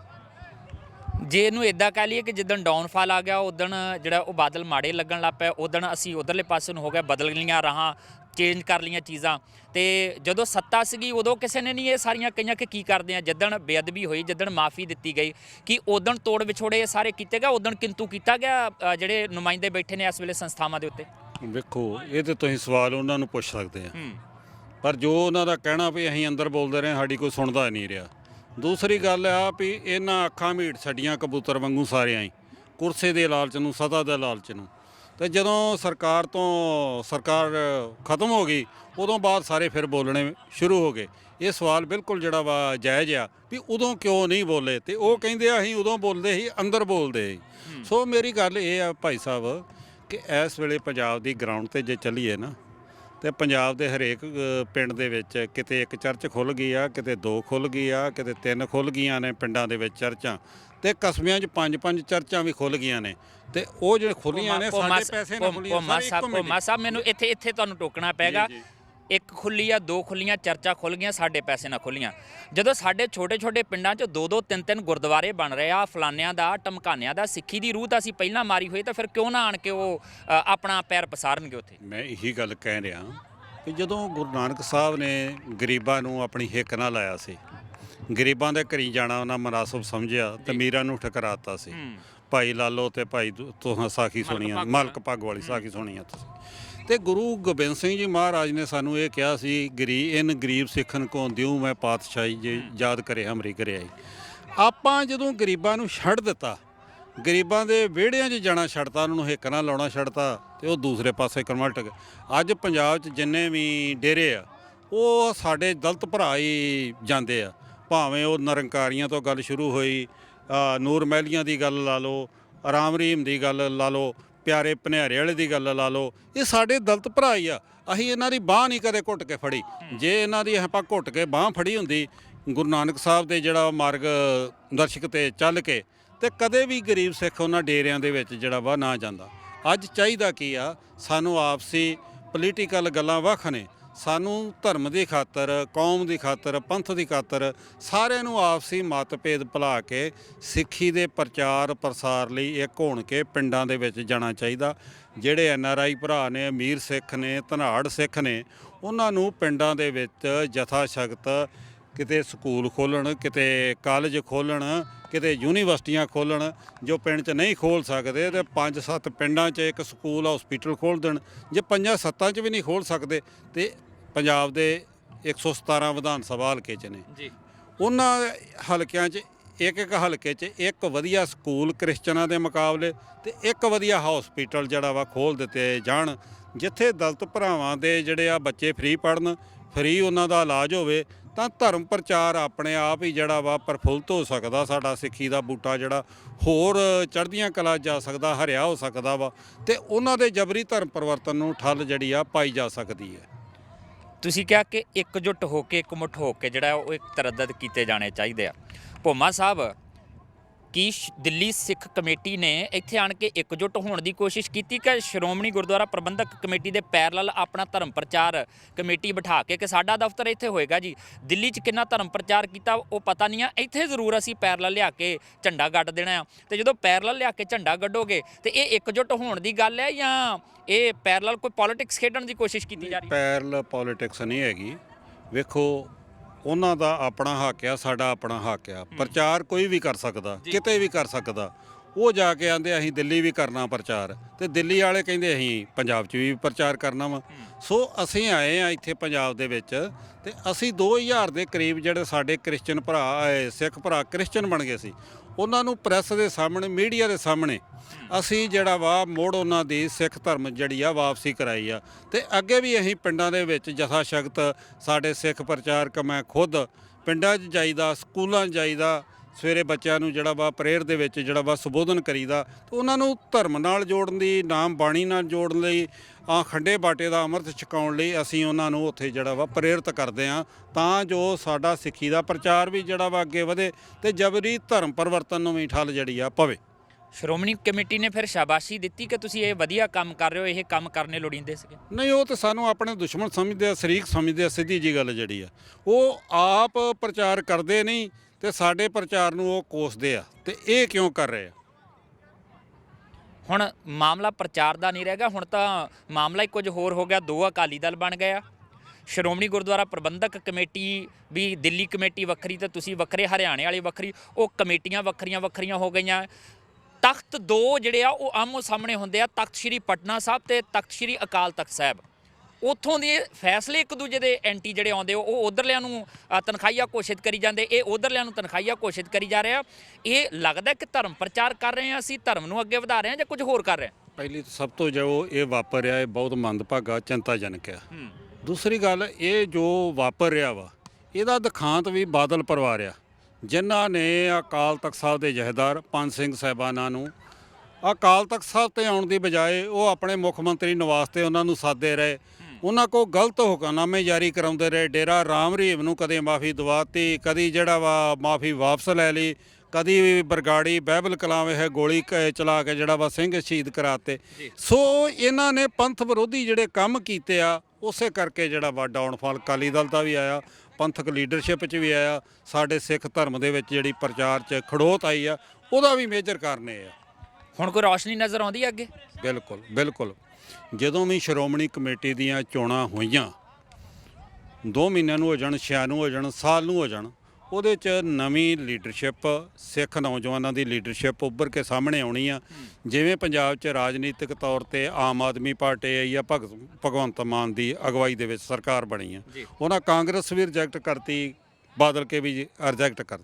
ਜੇ ਇਹਨੂੰ ਇਦਾਂ ਕਹਿ ਲਈਏ ਕਿ ਜਿੱਦਣ ਡਾਊਨਫਾਲ ਆ ਗਿਆ ਉਦਣ ਜਿਹੜਾ ਉਹ ਬਾਦਲ ਮਾੜੇ ਲੱਗਣ ਲੱਗ ਪਿਆ ਉਦਣ ਅਸੀਂ ਉਧਰਲੇ ਪਾਸੇ ਨੂੰ ਹੋ ਗਿਆ ਬਦਲ ਗਈਆਂ ਰਾਹਾਂ ਚੇਂਜ ਕਰ ਲਈਆਂ ਚੀਜ਼ਾਂ। ਤੇ ਜਦੋਂ ਸੱਤਾ ਸੀਗੀ ਉਦੋਂ ਕਿਸੇ ਨੇ ਨਹੀਂ ਇਹ ਸਾਰੀਆਂ ਕਈਆਂ ਕਿ ਕੀ ਕਰਦੇ ਆ। ਜਿੱਦਣ ਬੇਅਦਬੀ ਹੋਈ ਜਿੱਦਣ ਮਾਫੀ ਦਿੱਤੀ ਗਈ ਕਿ ਉਦਣ ਤੋੜ ਵਿਛੋੜੇ ਇਹ ਸਾਰੇ ਕੀਤੇ ਗਏ ਉਦਣ ਕਿੰਤੂ ਕੀਤਾ ਗਿਆ ਜਿਹੜੇ ਨੁਮਾਇੰਦੇ ਬੈਠੇ ਨੇ ਇਸ ਵੇਲੇ ਸੰਸਥਾਵਾਂ ਦੇ ਉੱਤੇ? ਵੇਖੋ ਇਹ ਤੇ ਤੁਸੀਂ ਸਵਾਲ ਉਹਨਾਂ ਨੂੰ ਪੁੱਛ ਸਕਦੇ ਆ। ਪਰ ਜੋ ਉਹਨਾਂ ਦਾ ਕਹਿਣਾ ਵੀ ਅਸੀਂ ਅੰਦਰ ਬੋਲਦੇ ਰਹੇ ਸਾਡੀ ਕੋਈ ਸੁਣਦਾ ਨਹੀਂ ਰਿਹਾ। ਦੂਸਰੀ ਗੱਲ ਆ ਵੀ ਇਹਨਾਂ ਅੱਖਾਂ ਮੀਟ ਛੱਡੀਆਂ ਕਬੂਤਰ ਵਾਂਗੂ ਸਾਰਿਆਂ ਹੀ। ਕੁਰਸੇ ਦੇ ਲਾਲਚ ਨੂੰ ਸਤਾ ਦੇ ਲਾਲਚ ਨੂੰ। ਤੇ ਜਦੋਂ ਸਰਕਾਰ ਤੋਂ ਸਰਕਾਰ ਖਤਮ ਹੋ ਗਈ ਉਦੋਂ ਬਾਅਦ ਸਾਰੇ ਫਿਰ ਬੋਲਣੇ ਸ਼ੁਰੂ ਹੋ ਗਏ। ਇਹ ਸਵਾਲ ਬਿਲਕੁਲ ਜਿਹੜਾ ਵਾ ਜਾਇਜ਼ ਆ ਵੀ ਉਦੋਂ ਕਿਉਂ ਨਹੀਂ ਬੋਲੇ? ਤੇ ਉਹ ਕਹਿੰਦੇ ਆ ਅਸੀਂ ਉਦੋਂ ਬੋਲਦੇ ਸੀ ਅੰਦਰ ਬੋਲਦੇ ਸੀ। ਸੋ ਮੇਰੀ ਗੱਲ ਇਹ ਆ ਭਾਈ ਸਾਹਿਬ ਕਿ ਇਸ ਵੇਲੇ ਪੰਜਾਬ ਦੀ ਗਰਾਊਂਡ ਤੇ ਜੇ ਚੱਲੀਏ ਨਾ ਤੇ ਪੰਜਾਬ ਦੇ ਹਰੇਕ ਪਿੰਡ ਦੇ ਵਿੱਚ ਕਿਤੇ ਇੱਕ ਚਰਚ ਖੁੱਲ ਗਈ ਆ ਕਿਤੇ ਦੋ ਖੁੱਲ ਗਈ ਆ ਕਿਤੇ ਤਿੰਨ ਖੁੱਲ ਗਈਆਂ ਨੇ ਪਿੰਡਾਂ ਦੇ ਵਿੱਚ ਚਰਚਾਂ ਤੇ ਕਸਬਿਆਂ 'ਚ ਪੰਜ ਪੰਜ ਚਰਚਾਂ ਵੀ ਖੁੱਲ ਗਈਆਂ ਨੇ ਤੇ ਉਹ ਜਿਹੜੇ ਖੁੱਲੀਆਂ ਨੇ ਸਾਡੇ ਪੈਸੇ ਨਾਲ ਖੁੱਲੀਆਂ ਸਾਰੇ ਇੱਕੋ ਭੋਮਾ ਸਾਹਿਬ ਮੈਨੂੰ ਇੱਥੇ ਇੱਥੇ ਤੁਹਾਨੂੰ ਟੋਕਣਾ ਪੈਗਾ। ਇੱਕ ਖੁੱਲੀ ਆ ਦੋ ਖੁੱਲੀਆਂ ਚਰਚਾ ਖੁੱਲ ਗਈਆਂ ਸਾਡੇ ਪੈਸੇ ਨਾਲ ਖੁੱਲੀਆਂ ਜਦੋਂ ਸਾਡੇ ਛੋਟੇ ਛੋਟੇ ਪਿੰਡਾਂ 'ਚ ਦੋ ਦੋ ਤਿੰਨ ਤਿੰਨ ਗੁਰਦੁਆਰੇ ਬਣ ਰਹੇ ਆ ਫਲਾਨਿਆਂ ਦਾ ਟਮਕਾਨਿਆਂ ਦਾ ਸਿੱਖੀ ਦੀ ਰੂਹ ਤਾਂ ਅਸੀਂ ਪਹਿਲਾਂ ਮਾਰੀ ਹੋਈ ਤਾਂ ਫਿਰ ਕਿਉਂ ਨਾ ਆਣ ਕੇ ਉਹ ਅ, ਆਪਣਾ ਪੈਰ ਪਸਾਰਨਗੇ ਉੱਥੇ? ਮੈਂ ਇਹੀ ਗੱਲ ਕਹਿ ਰਿਹਾ ਕਿ ਜਦੋਂ ਗੁਰੂ ਨਾਨਕ ਸਾਹਿਬ ਨੇ ਗਰੀਬਾਂ ਨੂੰ ਆਪਣੀ ਹਿੱਕ ਨਾਲ ਲਾਇਆ ਸੀ ਗਰੀਬਾਂ ਦੇ ਘਰੀ ਜਾਣਾ ਉਹਨਾਂ ਮਨਾਸਬ ਸਮਝਿਆ ਤੇ ਮੀਰਾਂ ਨੂੰ ਠਕਰਾਤਾ ਸੀ। ਭਾਈ ਲਾਲੋ ਤੇ ਭਾਈ ਤੁਹਾਂ ਸਾਖੀ ਸੁਣੀਆਂ ਮਲਕ ਪੱਗ ਵਾਲੀ ਸਾਖੀ ਸੁਣੀਆਂ ਤੁਸੀਂ। ਤੇ ਗੁਰੂ ਗੋਬਿੰਦ ਸਿੰਘ ਜੀ ਮਹਾਰਾਜ ਨੇ ਸਾਨੂੰ ਇਹ ਕਿਹਾ ਸੀ, ਗਰੀ, ਇਨ ਗਰੀਬ ਸਿੱਖਣ ਕੋ ਦਿਉ ਮੈਂ ਪਾਤਸ਼ਾਹੀ ਜੇ, ਯਾਦ ਕਰੇ ਹਮਰੀ ਕਰਿਆਈ। ਆਪਾਂ ਜਦੋਂ ਗਰੀਬਾਂ ਨੂੰ ਛੱਡ ਦਿੱਤਾ, ਗਰੀਬਾਂ ਦੇ ਵਿਹੜਿਆਂ 'ਚ ਜਾਣਾ ਛੱਡਤਾ, ਉਹਨਾਂ ਨੂੰ ਹਿੱਕ ਲਾਉਣਾ ਛੱਡਤਾ ਤੇ ਉਹ ਦੂਸਰੇ ਪਾਸੇ ਕਨਵਰਟ ਗਏ। ਅੱਜ ਪੰਜਾਬ 'ਚ ਜਿੰਨੇ ਵੀ ਡੇਰੇ ਆ, ਉਹ ਸਾਡੇ ਦਲਤ ਭਰਾ ਹੀ ਜਾਂਦੇ ਆ। ਭਾਵੇਂ ਉਹ ਨਿਰੰਕਾਰੀਆਂ ਤੋਂ ਗੱਲ ਸ਼ੁਰੂ ਹੋਈ ਨੂਰ ਮਹਿਲੀਆਂ ਦੀ ਗੱਲ ਲਾ ਲਓ, ਰਾਮ ਰਹੀਮ ਦੀ ਗੱਲ ਲਾ ਲਓ ਪਿਆਰੇ ਭਨਿਆਰੇ ਵਾਲੇ ਦੀ ਗੱਲ ਲਾ ਲਓ, ਇਹ ਸਾਡੇ ਦਲਤ ਭਰਾ ਹੀ ਆ। ਅਸੀਂ ਇਹਨਾਂ ਦੀ ਬਾਹ ਨਹੀਂ ਕਦੇ ਘੁੱਟ ਕੇ ਫੜੀ। ਜੇ ਇਹਨਾਂ ਦੀ ਆਪਾਂ ਘੁੱਟ ਕੇ ਬਾਹ ਫੜੀ ਹੁੰਦੀ, ਗੁਰੂ ਨਾਨਕ ਸਾਹਿਬ ਦੇ ਜਿਹੜਾ ਮਾਰਗ ਦਰਸ਼ਕ ਤੇ ਚੱਲ ਕੇ, ਤੇ ਕਦੇ ਵੀ ਗਰੀਬ ਸਿੱਖ ਉਹਨਾਂ ਡੇਰਿਆਂ ਦੇ ਵਿੱਚ ਜਿਹੜਾ ਵਾ ਨਾ ਜਾਂਦਾ। ਅੱਜ ਚਾਹੀਦਾ ਕੀ ਆ, ਸਾਨੂੰ ਆਪਸੀ ਪੋਲੀਟੀਕਲ ਗੱਲਾਂ ਵੱਖ ਨੇ। ਸਾਨੂੰ ਧਰਮ ਦੀ ਖਾਤਰ, ਕੌਮ ਦੀ ਖਾਤਰ, ਪੰਥ ਦੀ ਖਾਤਰ ਸਾਰਿਆਂ ਨੂੰ ਆਪਸੀ ਮਤਭੇਦ ਭੁਲਾ ਕੇ ਸਿੱਖੀ ਦੇ ਪ੍ਰਚਾਰ ਪ੍ਰਸਾਰ ਲਈ ਇੱਕ ਹੋਣ ਕੇ ਪਿੰਡਾਂ ਦੇ ਵਿੱਚ ਜਾਣਾ ਚਾਹੀਦਾ। ਜਿਹੜੇ ਐਨ ਆਰ ਆਈ ਭਰਾ ਨੇ, ਅਮੀਰ ਸਿੱਖ ਨੇ, ਧਨਾੜ ਸਿੱਖ ਨੇ, ਉਹਨਾਂ ਨੂੰ ਪਿੰਡਾਂ ਦੇ ਵਿੱਚ ਜਥਾ ਸ਼ਕਤ ਕਿਤੇ ਸਕੂਲ ਖੋਲਣ ਕਿਤੇ ਕਾਲਜ ਖੋਲਣ ਕਿਤੇ ਯੂਨੀਵਰਸਿਟੀਆਂ ਖੋਲਣ ਜੋ ਪਿੰਡ 'ਚ ਨਹੀਂ ਖੋਲ ਸਕਦੇ ਤੇ ਪੰਜ ਸੱਤ ਪਿੰਡਾਂ 'ਚ ਇੱਕ ਸਕੂਲ, ਹਸਪੀਟਲ ਖੋਲ ਦੇਣ। ਜੇ ਪੰਜਾਂ ਸੱਤਾਂ 'ਚ ਵੀ ਨਹੀਂ ਖੋਲ ਸਕਦੇ ਤੇ ਪੰਜਾਬ ਦੇ 117 ਵਿਧਾਨ ਸਭਾ ਹਲਕੇ 'ਚ ਨੇ। ਜੀ। ਉਹਨਾਂ ਹਲਕਿਆਂ 'ਚ ਇੱਕ ਇੱਕ ਹਲਕੇ 'ਚ ਇੱਕ ਵਧੀਆ ਸਕੂਲ ਕ੍ਰਿਸਚਨਾਂ ਦੇ ਮੁਕਾਬਲੇ ਤੇ ਇੱਕ ਵਧੀਆ ਹਸਪੀਟਲ ਜਿਹੜਾ ਵਾ ਖੋਲ ਦਿੱਤੇ ਜਾਣ ਜਿੱਥੇ ਦਲਿਤ ਭਰਾਵਾਂ ਦੇ ਜਿਹੜੇ ਆ ਬੱਚੇ ਫ੍ਰੀ ਪੜਨ ਫ੍ਰੀ ਉਹਨਾਂ ਦਾ ਇਲਾਜ ਹੋਵੇ ਤਾਂ ਧਰਮ ਪ੍ਰਚਾਰ ਆਪਣੇ ਆਪ ਹੀ ਜਿਹੜਾ ਵਾ ਪ੍ਰਫੁੱਲਤ ਹੋ ਸਕਦਾ ਸਾਡਾ ਸਿੱਖੀ ਦਾ ਬੂਟਾ ਜਿਹੜਾ ਹੋਰ ਚੜ੍ਹਦੀਆਂ ਕਲਾ ਜਾ ਸਕਦਾ ਹਰਿਆ ਹੋ ਸਕਦਾ ਵਾ ਤੇ ਉਹਨਾਂ ਦੇ ਜਬਰੀ ਧਰਮ ਪਰਿਵਰਤਨ ਨੂੰ ਠੱਲ ਜਿਹੜੀ ਆ ਪਾਈ ਜਾ ਸਕਦੀ ਹੈ। ਤੁਸੀਂ ਕਿਹਾ ਕਿ ਇਕਜੁੱਟ ਹੋ ਕੇ, ਇਕਮੁੱਠ ਹੋ ਕੇ ਜਿਹੜਾ ਉਹ ਇੱਕ ਤਰੱਦਦ ਕੀਤੇ ਜਾਣੇ ਚਾਹੀਦੇ ਆ। ਭੋਮਾ ਸਾਹਿਬ ਕੀ ਦਿੱਲੀ ਸਿੱਖ ਕਮੇਟੀ ਨੇ ਇੱਥੇ ਆਣ ਕੇ ਇਕਜੁੱਟ ਹੋਣ ਦੀ ਕੋਸ਼ਿਸ਼ ਕੀਤੀ ਕਿ ਸ਼੍ਰੋਮਣੀ ਗੁਰਦੁਆਰਾ ਪ੍ਰਬੰਧਕ ਕਮੇਟੀ ਦੇ ਪੈਰਲਲ ਆਪਣਾ ਧਰਮ ਪ੍ਰਚਾਰ ਕਮੇਟੀ ਬਿਠਾ ਕੇ ਕਿ ਸਾਡਾ ਦਫ਼ਤਰ ਇੱਥੇ ਹੋਏਗਾ ਜੀ। ਦਿੱਲੀ 'ਚ ਕਿੰਨਾ ਧਰਮ ਪ੍ਰਚਾਰ ਕੀਤਾ ਉਹ ਪਤਾ ਨਹੀਂ ਆ। ਇੱਥੇ ਜ਼ਰੂਰ ਅਸੀਂ ਪੈਰਲਲ ਲਿਆ ਕੇ ਝੰਡਾ ਗੱਡ ਦੇਣਾ ਆ। ਤੇ ਜਦੋਂ ਪੈਰਲਲ ਲਿਆ ਕੇ ਝੰਡਾ ਗੱਡੋਗੇ ਤੇ ਇਹ ਇਕਜੁੱਟ ਹੋਣ ਦੀ ਗੱਲ ਹੈ ਜਾਂ ਇਹ ਪੈਰਲਲ ਕੋਈ ਪੋਲਿਟਿਕਸ ਖੇਡਣ ਦੀ ਕੋਸ਼ਿਸ਼ ਕੀਤੀ ਜਾ ਰਹੀ ਹੈ? ਪੈਰਲ ਪੋਲਿਟਿਕਸ ਨਹੀਂ ਹੈਗੀ। ਵੇਖੋ ਉਹਨਾਂ ਦਾ ਆਪਣਾ ਹੱਕ ਆ ਸਾਡਾ ਆਪਣਾ ਹੱਕ ਆ। ਪ੍ਰਚਾਰ ਕੋਈ ਵੀ ਕਰ ਸਕਦਾ ਕਿਤੇ ਵੀ ਕਰ ਸਕਦਾ। ਉਹ ਜਾ ਕੇ ਆਂਦੇ ਅਸੀਂ ਦਿੱਲੀ ਵੀ ਕਰਨਾ ਪ੍ਰਚਾਰ। ਤੇ ਦਿੱਲੀ ਵਾਲੇ ਕਹਿੰਦੇ ਅਸੀਂ ਪੰਜਾਬ 'ਚ ਵੀ ਪ੍ਰਚਾਰ ਕਰਨਾ ਵਾ। ਸੋ ਅਸੀਂ ਆਏ ਆ ਇੱਥੇ ਪੰਜਾਬ ਦੇ ਵਿੱਚ ਤੇ ਅਸੀਂ 2000 ਦੇ ਕਰੀਬ ਜਿਹੜੇ ਸਾਡੇ ਕ੍ਰਿਸਚੀਅਨ ਭਰਾ ਆਏ ਸਿੱਖ ਭਰਾ ਕ੍ਰਿਸਚੀਅਨ ਬਣ ਗਏ ਸੀ। ਉਹਨਾਂ ਨੂੰ ਪ੍ਰੈਸ ਦੇ ਸਾਹਮਣੇ ਮੀਡੀਆ ਦੇ ਸਾਹਮਣੇ ਅਸੀਂ ਜਿਹੜਾ ਵਾ ਮੋੜ ਉਹਨਾਂ ਦੀ ਸਿੱਖ ਧਰਮ ਜਿਹੜੀ ਆ ਵਾਪਸੀ ਕਰਾਈ ਆ। ਤੇ ਅੱਗੇ ਵੀ ਅਸੀਂ ਪਿੰਡਾਂ ਦੇ ਵਿੱਚ ਜਥਾ ਸ਼ਕਤ ਸਾਡੇ ਸਿੱਖ ਪ੍ਰਚਾਰਕ ਮੈਂ ਖੁਦ ਪਿੰਡਾਂ 'ਚ ਜਾਈਦਾ ਸਕੂਲਾਂ 'ਚ ਜਾਈਦਾ ਸਵੇਰੇ ਬੱਚਿਆਂ ਨੂੰ ਜਿਹੜਾ ਵਾ ਪ੍ਰੇਅਰ ਦੇ ਵਿੱਚ ਜਿਹੜਾ ਵਾ ਸੰਬੋਧਨ ਕਰੀਦਾ ਤੇ ਉਹਨਾਂ ਨੂੰ ਧਰਮ ਨਾਲ ਜੋੜਨ ਦੀ ਨਾਮ ਬਾਣੀ ਨਾਲ ਜੋੜਨ ਲਈ ਆ ਖੰਡੇ ਬਾਟੇ ਦਾ ਅੰਮ੍ਰਿਤ ਛਕਾਉਣ ਲਈ ਅਸੀਂ ਉਹਨਾਂ ਨੂੰ ਉੱਥੇ ਜਿਹੜਾ ਵਾ ਪ੍ਰੇਰਿਤ ਕਰਦੇ ਆ ਤਾਂ ਜੋ ਸਾਡਾ ਸਿੱਖੀ ਦਾ ਪ੍ਰਚਾਰ ਵੀ ਜਿਹੜਾ ਵਾ ਅੱਗੇ ਵਧੇ ਤੇ ਜਬਰੀ ਧਰਮ ਪਰਿਵਰਤਨ ਨੂੰ ਵੀ ਠੱਲ ਜਿਹੜੀ ਆ ਪਵੇ। ਸ਼੍ਰੋਮਣੀ ਕਮੇਟੀ ਨੇ ਫਿਰ ਸ਼ਾਬਾਸ਼ੀ ਦਿੱਤੀ ਕਿ ਤੁਸੀਂ ਇਹ ਵਧੀਆ ਕੰਮ ਕਰ ਰਹੇ ਹੋ ਇਹ ਕੰਮ ਕਰਨੇ ਲੋੜੀਂਦੇ ਸੀਗੇ? ਨਹੀਂ ਉਹ ਤਾਂ ਸਾਨੂੰ ਆਪਣੇ ਦੁਸ਼ਮਣ ਸਮਝਦੇ ਆ ਸ਼ਰੀਕ ਸਮਝਦੇ ਆ ਸਿੱਧੀ ਜੀ ਗੱਲ ਜਿਹੜੀ ਆ। ਉਹ ਆਪ ਪ੍ਰਚਾਰ ਕਰਦੇ ਨਹੀਂ ਤੇ ਸਾਡੇ ਪ੍ਰਚਾਰ ਨੂੰ ਉਹ ਕੋਸਦੇ ਆ ਤੇ ਇਹ ਕਿਉਂ ਕਰ ਰਹੇ ਆ? ਹੁਣ ਮਾਮਲਾ ਪ੍ਰਚਾਰ ਦਾ ਨਹੀਂ ਰਹਿ ਗਿਆ, ਹੁਣ ਤਾਂ ਮਾਮਲਾ ਹੀ ਕੁਝ ਹੋਰ ਹੋ ਗਿਆ, ਦੋ ਅਕਾਲੀ ਦਲ ਬਣ ਗਏ ਆ। ਸ਼੍ਰੋਮਣੀ ਗੁਰਦੁਆਰਾ ਪ੍ਰਬੰਧਕ ਕਮੇਟੀ ਵੀ ਦਿੱਲੀ ਕਮੇਟੀ ਵੱਖਰੀ ਤੇ ਤੁਸੀਂ ਵੱਖਰੇ, ਹਰਿਆਣੇ ਵਾਲੀ ਵੱਖਰੀ, ਉਹ ਕਮੇਟੀਆਂ ਵੱਖਰੀਆਂ ਵੱਖਰੀਆਂ ਹੋ ਗਈਆਂ। ਤਖਤ ਦੋ ਜਿਹੜੇ ਆ, ਉਹ ਆਮੋ ਸਾਹਮਣੇ ਹੁੰਦੇ ਆ, ਤਖਤ ਸ੍ਰੀ ਪਟਨਾ ਸਾਹਿਬ ਤੇ ਤਖਤ ਸ੍ਰੀ ਅਕਾਲ ਤਖਤ ਸਾਹਿਬ। ਉਥੋਂ ਦੇ ਫੈਸਲੇ ਇੱਕ ਦੂਜੇ ਦੇ ਐਂਟੀ ਜਿਹੜੇ ਆਉਂਦੇ ਉਹ ਉਧਰਲਿਆਂ ਨੂੰ ਅ, ਤਨਖਾਹੀਆ ਘੋਸ਼ਿਤ ਕਰੀ ਜਾਂਦੇ। ਇਹ ਉਧਰਲਿਆਂ ਨੂੰ ਤਨਖਾਹੀਆ ਘੋਸ਼ਿਤ ਕਰੀ ਜਾ ਰਿਹਾ। ਇਹ ਲੱਗਦਾ ਕਿ ਧਰਮ ਪ੍ਰਚਾਰ ਕਰ ਰਹੇ ਹਾਂ ਅਸੀਂ ਧਰਮ ਨੂੰ ਅੱਗੇ ਵਧਾ ਰਹੇ ਹਾਂ ਜਾਂ ਕੁਝ ਹੋਰ ਕਰ ਰਹੇ ਹਾਂ? ਪਹਿਲੀ ਸਭ ਤੋਂ ਜੋ ਇਹ ਵਾਪਰ ਰਿਹਾ ਇਹ ਬਹੁਤ ਮੰਦਭਾਗਾ ਚਿੰਤਾਜਨਕ ਆ। ਹੂੰ। ਦੂਸਰੀ ਗੱਲ ਇਹ ਜੋ ਵਾਪਰ ਰਿਹਾ ਵਾ ਇਹਦਾ ਦਿਖਾਂਤ ਵੀ ਬਾਦਲ ਪਰਿਵਾਰ ਆ ਜਿਨ੍ਹਾਂ ਨੇ ਅਕਾਲ ਤਖਤ ਸਾਹਿਬ ਦੇ ਜਹੇਦਾਰ ਪੰਜ ਸਿੰਘ ਸਾਹਿਬਾਨਾਂ ਨੂੰ ਅਕਾਲ ਤਖਤ ਸਾਹਿਬ ਤੇ ਆਉਣ ਦੀ ਬਜਾਏ ਉਹ ਆਪਣੇ ਮੁੱਖ ਮੰਤਰੀ ਨਿਵਾਸ ਤੇ ਉਹਨਾਂ ਨੂੰ ਸਾਦੇ ਰਹੇ। ਉਹਨਾਂ ਕੋ ਗਲਤ ਹੁਕਮਨਾਮੇ ਜਾਰੀ ਕਰਾਉਂਦੇ ਰਹੇ। ਡੇਰਾ ਰਾਮ ਰਹੀਮ ਨੂੰ ਕਦੇ ਮਾਫੀ ਦਵਾਤੀ ਕਦੀ ਜਿਹੜਾ ਵਾ ਮਾਫੀ ਵਾਪਸ ਲੈ ਲਈ ਕਦੀ ਵੀ ਬਰਗਾੜੀ ਬਹਿਬਲ ਕਲਾਮ ਇਹ ਗੋਲੀ ਕ- ਚਲਾ ਕੇ ਜਿਹੜਾ ਵਾ ਸਿੰਘ ਸ਼ਹੀਦ ਕਰਾਤੇ। ਸੋ ਇਹਨਾਂ ਨੇ ਪੰਥ ਵਿਰੋਧੀ ਜਿਹੜੇ ਕੰਮ ਕੀਤੇ ਆ ਉਸੇ ਕਰਕੇ ਜਿਹੜਾ ਵਾ ਡਾਊਨਫਾਲ ਅਕਾਲੀ ਦਲ ਦਾ ਵੀ ਆਇਆ ਪੰਥਕ ਲੀਡਰਸ਼ਿਪ 'ਚ ਵੀ ਆਇਆ ਸਾਡੇ ਸਿੱਖ ਧਰਮ ਦੇ ਵਿੱਚ ਜਿਹੜੀ ਪ੍ਰਚਾਰ 'ਚ ਖੜੋਤ ਆਈ ਆ ਉਹਦਾ ਵੀ ਮੇਜਰ ਕਾਰਨ ਇਹ ਆ। ਹੁਣ ਕੋਈ ਰੌਸ਼ਨੀ ਨਜ਼ਰ ਆਉਂਦੀ ਹੈ ਅੱਗੇ? ਬਿਲਕੁਲ ਬਿਲਕੁਲ। ਜਦੋਂ ਵੀ ਸ਼੍ਰੋਮਣੀ ਕਮੇਟੀ ਦੀਆਂ ਚੋਣਾਂ ਹੋਈਆਂ 2 ਮਹੀਨਿਆਂ ਨੂੰ ਹੋ ਜਾਣ 6 ਨੂੰ ਹੋ ਜਾਣ ਸਾਲ ਨੂੰ ਹੋ ਜਾਣ ਉਹਦੇ 'ਚ ਨਵੀਂ ਲੀਡਰਸ਼ਿਪ ਸਿੱਖ ਨੌਜਵਾਨਾਂ ਦੀ ਲੀਡਰਸ਼ਿਪ ਉੱਭਰ ਕੇ ਸਾਹਮਣੇ ਆਉਣੀ ਆ ਜਿਵੇਂ ਪੰਜਾਬ 'ਚ ਰਾਜਨੀਤਿਕ ਤੌਰ ਤੇ ਆਮ ਆਦਮੀ ਪਾਰਟੀ ਆਈ ਆ ਭਗਤ ਭਗਵੰਤ ਮਾਨ ਦੀ ਅਗਵਾਈ ਦੇ ਵਿੱਚ ਸਰਕਾਰ ਬਣੀ ਆ। ਉਹਨਾਂ ਕਾਂਗਰਸ ਵੀ ਰਿਜੈਕਟ ਕਰਤੀ ਬਾਦਲ ਕੇ ਵੀ ਰਿਜੈਕਟ ਕਰ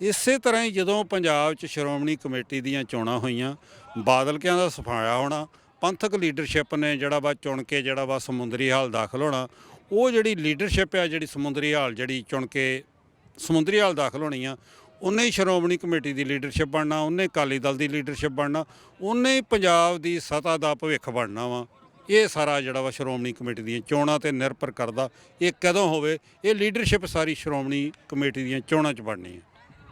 ਇਸੇ ਤਰ੍ਹਾਂ ਹੀ ਜਦੋਂ ਪੰਜਾਬ 'ਚ ਸ਼੍ਰੋਮਣੀ ਕਮੇਟੀ ਦੀਆਂ ਚੋਣਾਂ ਹੋਈਆਂ ਬਾਦਲ ਕਿਆਂ ਦਾ ਸਫਾਇਆ ਹੋਣਾ ਪੰਥਕ ਲੀਡਰਸ਼ਿਪ ਨੇ ਜਿਹੜਾ ਵਾ ਚੁਣ ਕੇ ਜਿਹੜਾ ਵਾ ਸਮੁੰਦਰੀ ਹਾਲ ਦਾਖਲ ਹੋਣਾ, ਉਹ ਜਿਹੜੀ ਲੀਡਰਸ਼ਿਪ ਆ, ਜਿਹੜੀ ਸਮੁੰਦਰੀ ਹਾਲ ਜਿਹੜੀ ਚੁਣ ਕੇ ਸਮੁੰਦਰੀ ਹਾਲ ਦਾਖਲ ਹੋਣੀ ਆ, ਉਹਨੇ ਹੀ ਸ਼੍ਰੋਮਣੀ ਕਮੇਟੀ ਦੀ ਲੀਡਰਸ਼ਿਪ ਬਣਨਾ, ਉਹਨੇ ਅਕਾਲੀ ਦਲ ਦੀ ਲੀਡਰਸ਼ਿਪ ਬਣਨਾ, ਉਹਨੇ ਹੀ ਪੰਜਾਬ ਦੀ ਸਤਾ ਦਾ ਭਵਿੱਖ ਬਣਨਾ ਵਾ। ਇਹ ਸਾਰਾ ਜਿਹੜਾ ਵਾ ਸ਼੍ਰੋਮਣੀ ਕਮੇਟੀ ਦੀਆਂ ਚੋਣਾਂ ਤੇ ਨਿਰਭਰ ਕਰਦਾ, ਇਹ ਕਦੋਂ ਹੋਵੇ, ਇਹ ਲੀਡਰਸ਼ਿਪ ਸਾਰੀ ਸ਼੍ਰੋਮਣੀ ਕਮੇਟੀ ਦੀਆਂ ਚੋਣਾਂ 'ਚ ਬਣਨੀ ਹੈ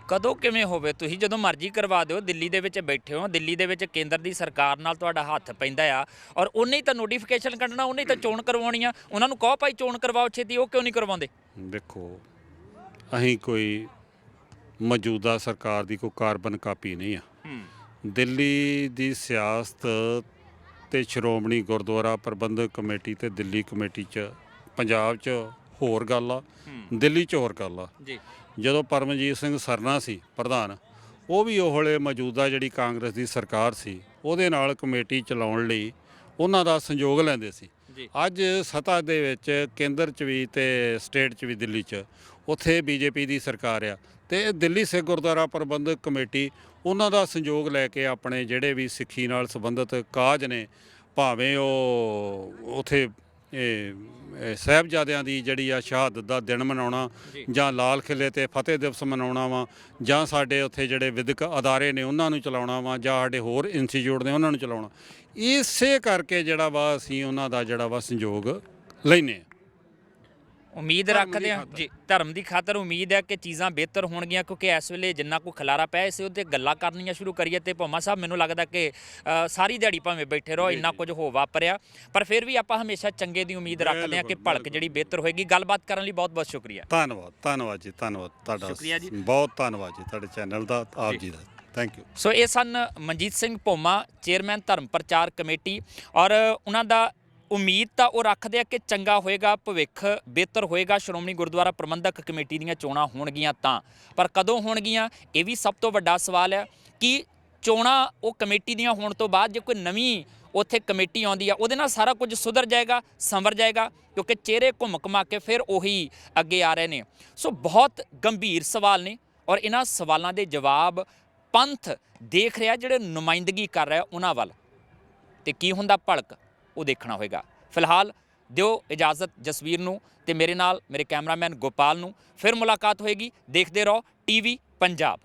ਕਦੋਂ ਕਿਵੇਂ ਹੋਵੇ? ਤੁਸੀਂ ਜਦੋਂ ਮਰਜ਼ੀ ਕਰਵਾ ਦਿਓ ਦਿੱਲੀ ਦੇ ਵਿੱਚ ਬੈਠੇ ਹੋ ਦਿੱਲੀ ਦੇ ਵਿੱਚ ਕੇਂਦਰ ਦੀ ਸਰਕਾਰ ਨਾਲ ਤੁਹਾਡਾ ਹੱਥ ਪੈਂਦਾ ਆ ਔਰ ਉਹਨੇ ਹੀ ਤਾਂ ਨੋਟੀਫਿਕੇਸ਼ਨ ਕੱਢਣਾ ਉਹਨੇ ਹੀ ਤਾਂ ਚੋਣ ਕਰਵਾਉਣੀ ਆ। ਉਹਨਾਂ ਨੂੰ ਕਹੋ ਭਾਈ ਚੋਣ ਕਰਵਾਓ ਛੇਤੀ ਉਹ ਕਿਉਂ ਨਹੀਂ ਕਰਵਾਉਂਦੇ? ਦੇਖੋ ਅਸੀਂ ਕੋਈ ਮੌਜੂਦਾ ਸਰਕਾਰ ਦੀ ਕੋਈ ਕਾਰਬਨ ਕਾਪੀ ਨਹੀਂ ਆ। ਦਿੱਲੀ ਦੀ ਸਿਆਸਤ ਤੇ ਸ਼੍ਰੋਮਣੀ ਗੁਰਦੁਆਰਾ ਪ੍ਰਬੰਧਕ ਕਮੇਟੀ ਤੇ ਦਿੱਲੀ ਕਮੇਟੀ 'ਚ ਪੰਜਾਬ 'ਚ ਹੋਰ ਗੱਲ ਆ ਦਿੱਲੀ 'ਚ ਹੋਰ ਗੱਲ ਆ। ਜੀ। ਜਦੋਂ ਪਰਮਜੀਤ ਸਿੰਘ ਸਰਨਾ ਸੀ ਪ੍ਰਧਾਨ ਉਹ ਵੀ ਉਹ ਵੇਲੇ ਮੌਜੂਦਾ ਜਿਹੜੀ ਕਾਂਗਰਸ ਦੀ ਸਰਕਾਰ ਸੀ ਉਹਦੇ ਨਾਲ ਕਮੇਟੀ ਚਲਾਉਣ ਲਈ ਉਹਨਾਂ ਦਾ ਸੰਯੋਗ ਲੈਂਦੇ ਸੀ। ਅੱਜ ਸਤਾ ਦੇ ਵਿੱਚ ਕੇਂਦਰ 'ਚ ਵੀ ਤੇ ਸਟੇਟ 'ਚ ਵੀ ਦਿੱਲੀ 'ਚ ਉੱਥੇ ਬੀਜੇਪੀ ਦੀ ਸਰਕਾਰ ਆ। ਤੇ ਇਹ ਦਿੱਲੀ ਸਿੱਖ ਗੁਰਦੁਆਰਾ ਪ੍ਰਬੰਧਕ ਕਮੇਟੀ ਉਹਨਾਂ ਦਾ ਸੰਯੋਗ ਲੈ ਕੇ ਆਪਣੇ ਜਿਹੜੇ ਵੀ ਸਿੱਖੀ ਨਾਲ ਸੰਬੰਧਿਤ ਕਾਜ ਨੇ ਭਾਵੇਂ ਉਹ ਉਥੇ ਸਾਹਿਬਜ਼ਾਦਿਆਂ ਦੀ ਜਿਹੜੀ ਆ ਸ਼ਹਾਦਤ ਦਾ ਦਿਨ ਮਨਾਉਣਾ ਜੀ। ਲਾਲ ਕਿਲੇ ਤੇ ਫਤਿਹ ਦਿਵਸ ਮਨਾਉਣਾ ਵਾ ਜਾਂ ਸਾਡੇ ਉੱਥੇ ਜਿਹੜੇ ਵਿਦਿਅਕ ਅਦਾਰੇ ਨੇ ਉਹਨਾਂ ਨੂੰ ਚਲਾਉਣਾ ਵਾ ਜਾਂ ਸਾਡੇ ਹੋਰ ਇੰਸਟੀਚਿਊਟ ਨੇ ਉਹਨਾਂ ਨੂੰ ਚਲਾਉਣਾ ਇਸੇ ਕਰਕੇ ਜਿਹੜਾ ਵਾ ਅਸੀਂ ਉਹਨਾਂ ਦਾ ਜਿਹੜਾ ਵਾ ਸੰਯੋਗ ਲੈਨੇ ਉਮੀਦ ਰੱਖਦੇ ਹਾਂ। ਜੀ ਧਰਮ ਦੀ ਖਾਤਰ ਉਮੀਦ ਹੈ ਕਿ ਚੀਜ਼ਾਂ ਬਿਹਤਰ ਹੋਣਗੀਆਂ ਕਿਉਂਕਿ ਇਸ ਵੇਲੇ ਜਿੰਨਾ ਕੋ ਖਲਾਰਾ ਪਿਆ ਇਸੇ ਉੱਤੇ ਗੱਲਾਂ ਕਰਨੀਆਂ ਸ਼ੁਰੂ ਕਰੀਏ ਤੇ ਭੋਮਾ ਸਾਹਿਬ ਮੈਨੂੰ ਲੱਗਦਾ ਕਿ ਸਾਰੀ ਦਿਹਾੜੀ ਭਾਵੇਂ ਬੈਠੇ ਰਹੋ ਇੰਨਾ ਕੁਝ ਹੋ ਵਾਪਰਿਆ। ਪਰ ਫਿਰ ਵੀ ਆਪਾਂ ਹਮੇਸ਼ਾ ਚੰਗੇ ਦੀ ਉਮੀਦ ਰੱਖਦੇ ਹਾਂ ਕਿ ਭਲਕ ਜਿਹੜੀ ਬਿਹਤਰ ਹੋਏਗੀ। ਗੱਲਬਾਤ ਕਰਨ ਲਈ ਬਹੁਤ ਬਹੁਤ ਸ਼ੁਕਰੀਆ। ਧੰਨਵਾਦ ਧੰਨਵਾਦ ਜੀ ਧੰਨਵਾਦ ਤੁਹਾਡਾ। ਸ਼ੁਕਰੀਆ ਜੀ। ਬਹੁਤ ਧੰਨਵਾਦ ਜੀ ਤੁਹਾਡੇ ਚੈਨਲ ਦਾ ਆਪ। ਜੀ। ਦਾ। ਥੈਂਕ ਯੂ ਸੋ ਇਹ ਸਨ ਮਨਜੀਤ ਸਿੰਘ ਭੋਮਾ ਚੇਅਰਮੈਨ ਧਰਮ ਪ੍ਰਚਾਰ ਕਮੇਟੀ ਔਰ ਉਹਨਾਂ ਦਾ ਉਮੀਦ ਤਾਂ ਉਹ ਰੱਖਦੇ ਆ ਕਿ ਚੰਗਾ ਹੋਏਗਾ, ਭਵਿੱਖ ਬਿਹਤਰ ਹੋਏਗਾ। ਸ਼੍ਰੋਮਣੀ ਗੁਰਦੁਆਰਾ ਪ੍ਰਬੰਧਕ ਕਮੇਟੀ ਦੀਆਂ ਚੋਣਾਂ ਹੋਣਗੀਆਂ ਤਾਂ। ਪਰ ਕਦੋਂ ਹੋਣਗੀਆਂ, ਇਹ ਵੀ ਸਭ ਤੋਂ ਵੱਡਾ ਸਵਾਲ ਹੈ ਕਿ ਚੋਣਾਂ ਉਹ ਕਮੇਟੀ ਦੀਆਂ ਹੋਣ ਤੋਂ ਬਾਅਦ ਜੇ ਕੋਈ ਨਵੀਂ ਉੱਥੇ ਕਮੇਟੀ ਆਉਂਦੀ ਆ, ਉਹਦੇ ਨਾਲ ਸਾਰਾ ਕੁਝ ਸੁਧਰ ਜਾਏਗਾ, ਸੰਵਰ ਜਾਏਗਾ, ਕਿਉਂਕਿ ਚਿਹਰੇ ਘੁੰਮ ਘੁਮਾ ਕੇ ਫਿਰ ਉਹੀ ਅੱਗੇ ਆ ਰਹੇ ਨੇ। ਸੋ ਬਹੁਤ ਗੰਭੀਰ ਸਵਾਲ ਨੇ ਔਰ ਇਹਨਾਂ ਸਵਾਲਾਂ ਦੇ ਜਵਾਬ ਪੰਥ ਦੇਖ ਰਿਹਾ, ਜਿਹੜੇ ਨੁਮਾਇੰਦਗੀ ਕਰ ਰਿਹਾ ਉਹਨਾਂ ਵੱਲ। ਤੇ ਕੀ ਹੁੰਦਾ ਭੜਕ ਉਹ ਦੇਖਣਾ ਹੋਏਗਾ। ਫਿਲਹਾਲ ਦਿਓ ਇਜਾਜ਼ਤ ਜਸਵੀਰ ਨੂੰ ਤੇ ਮੇਰੇ ਨਾਲ ਮੇਰੇ ਕੈਮਰਾਮੈਨ ਗੋਪਾਲ ਨੂੰ। ਫਿਰ ਮੁਲਾਕਾਤ ਹੋਏਗੀ। ਦੇਖਦੇ ਰਹੋ ਟੀਵੀ ਪੰਜਾਬ।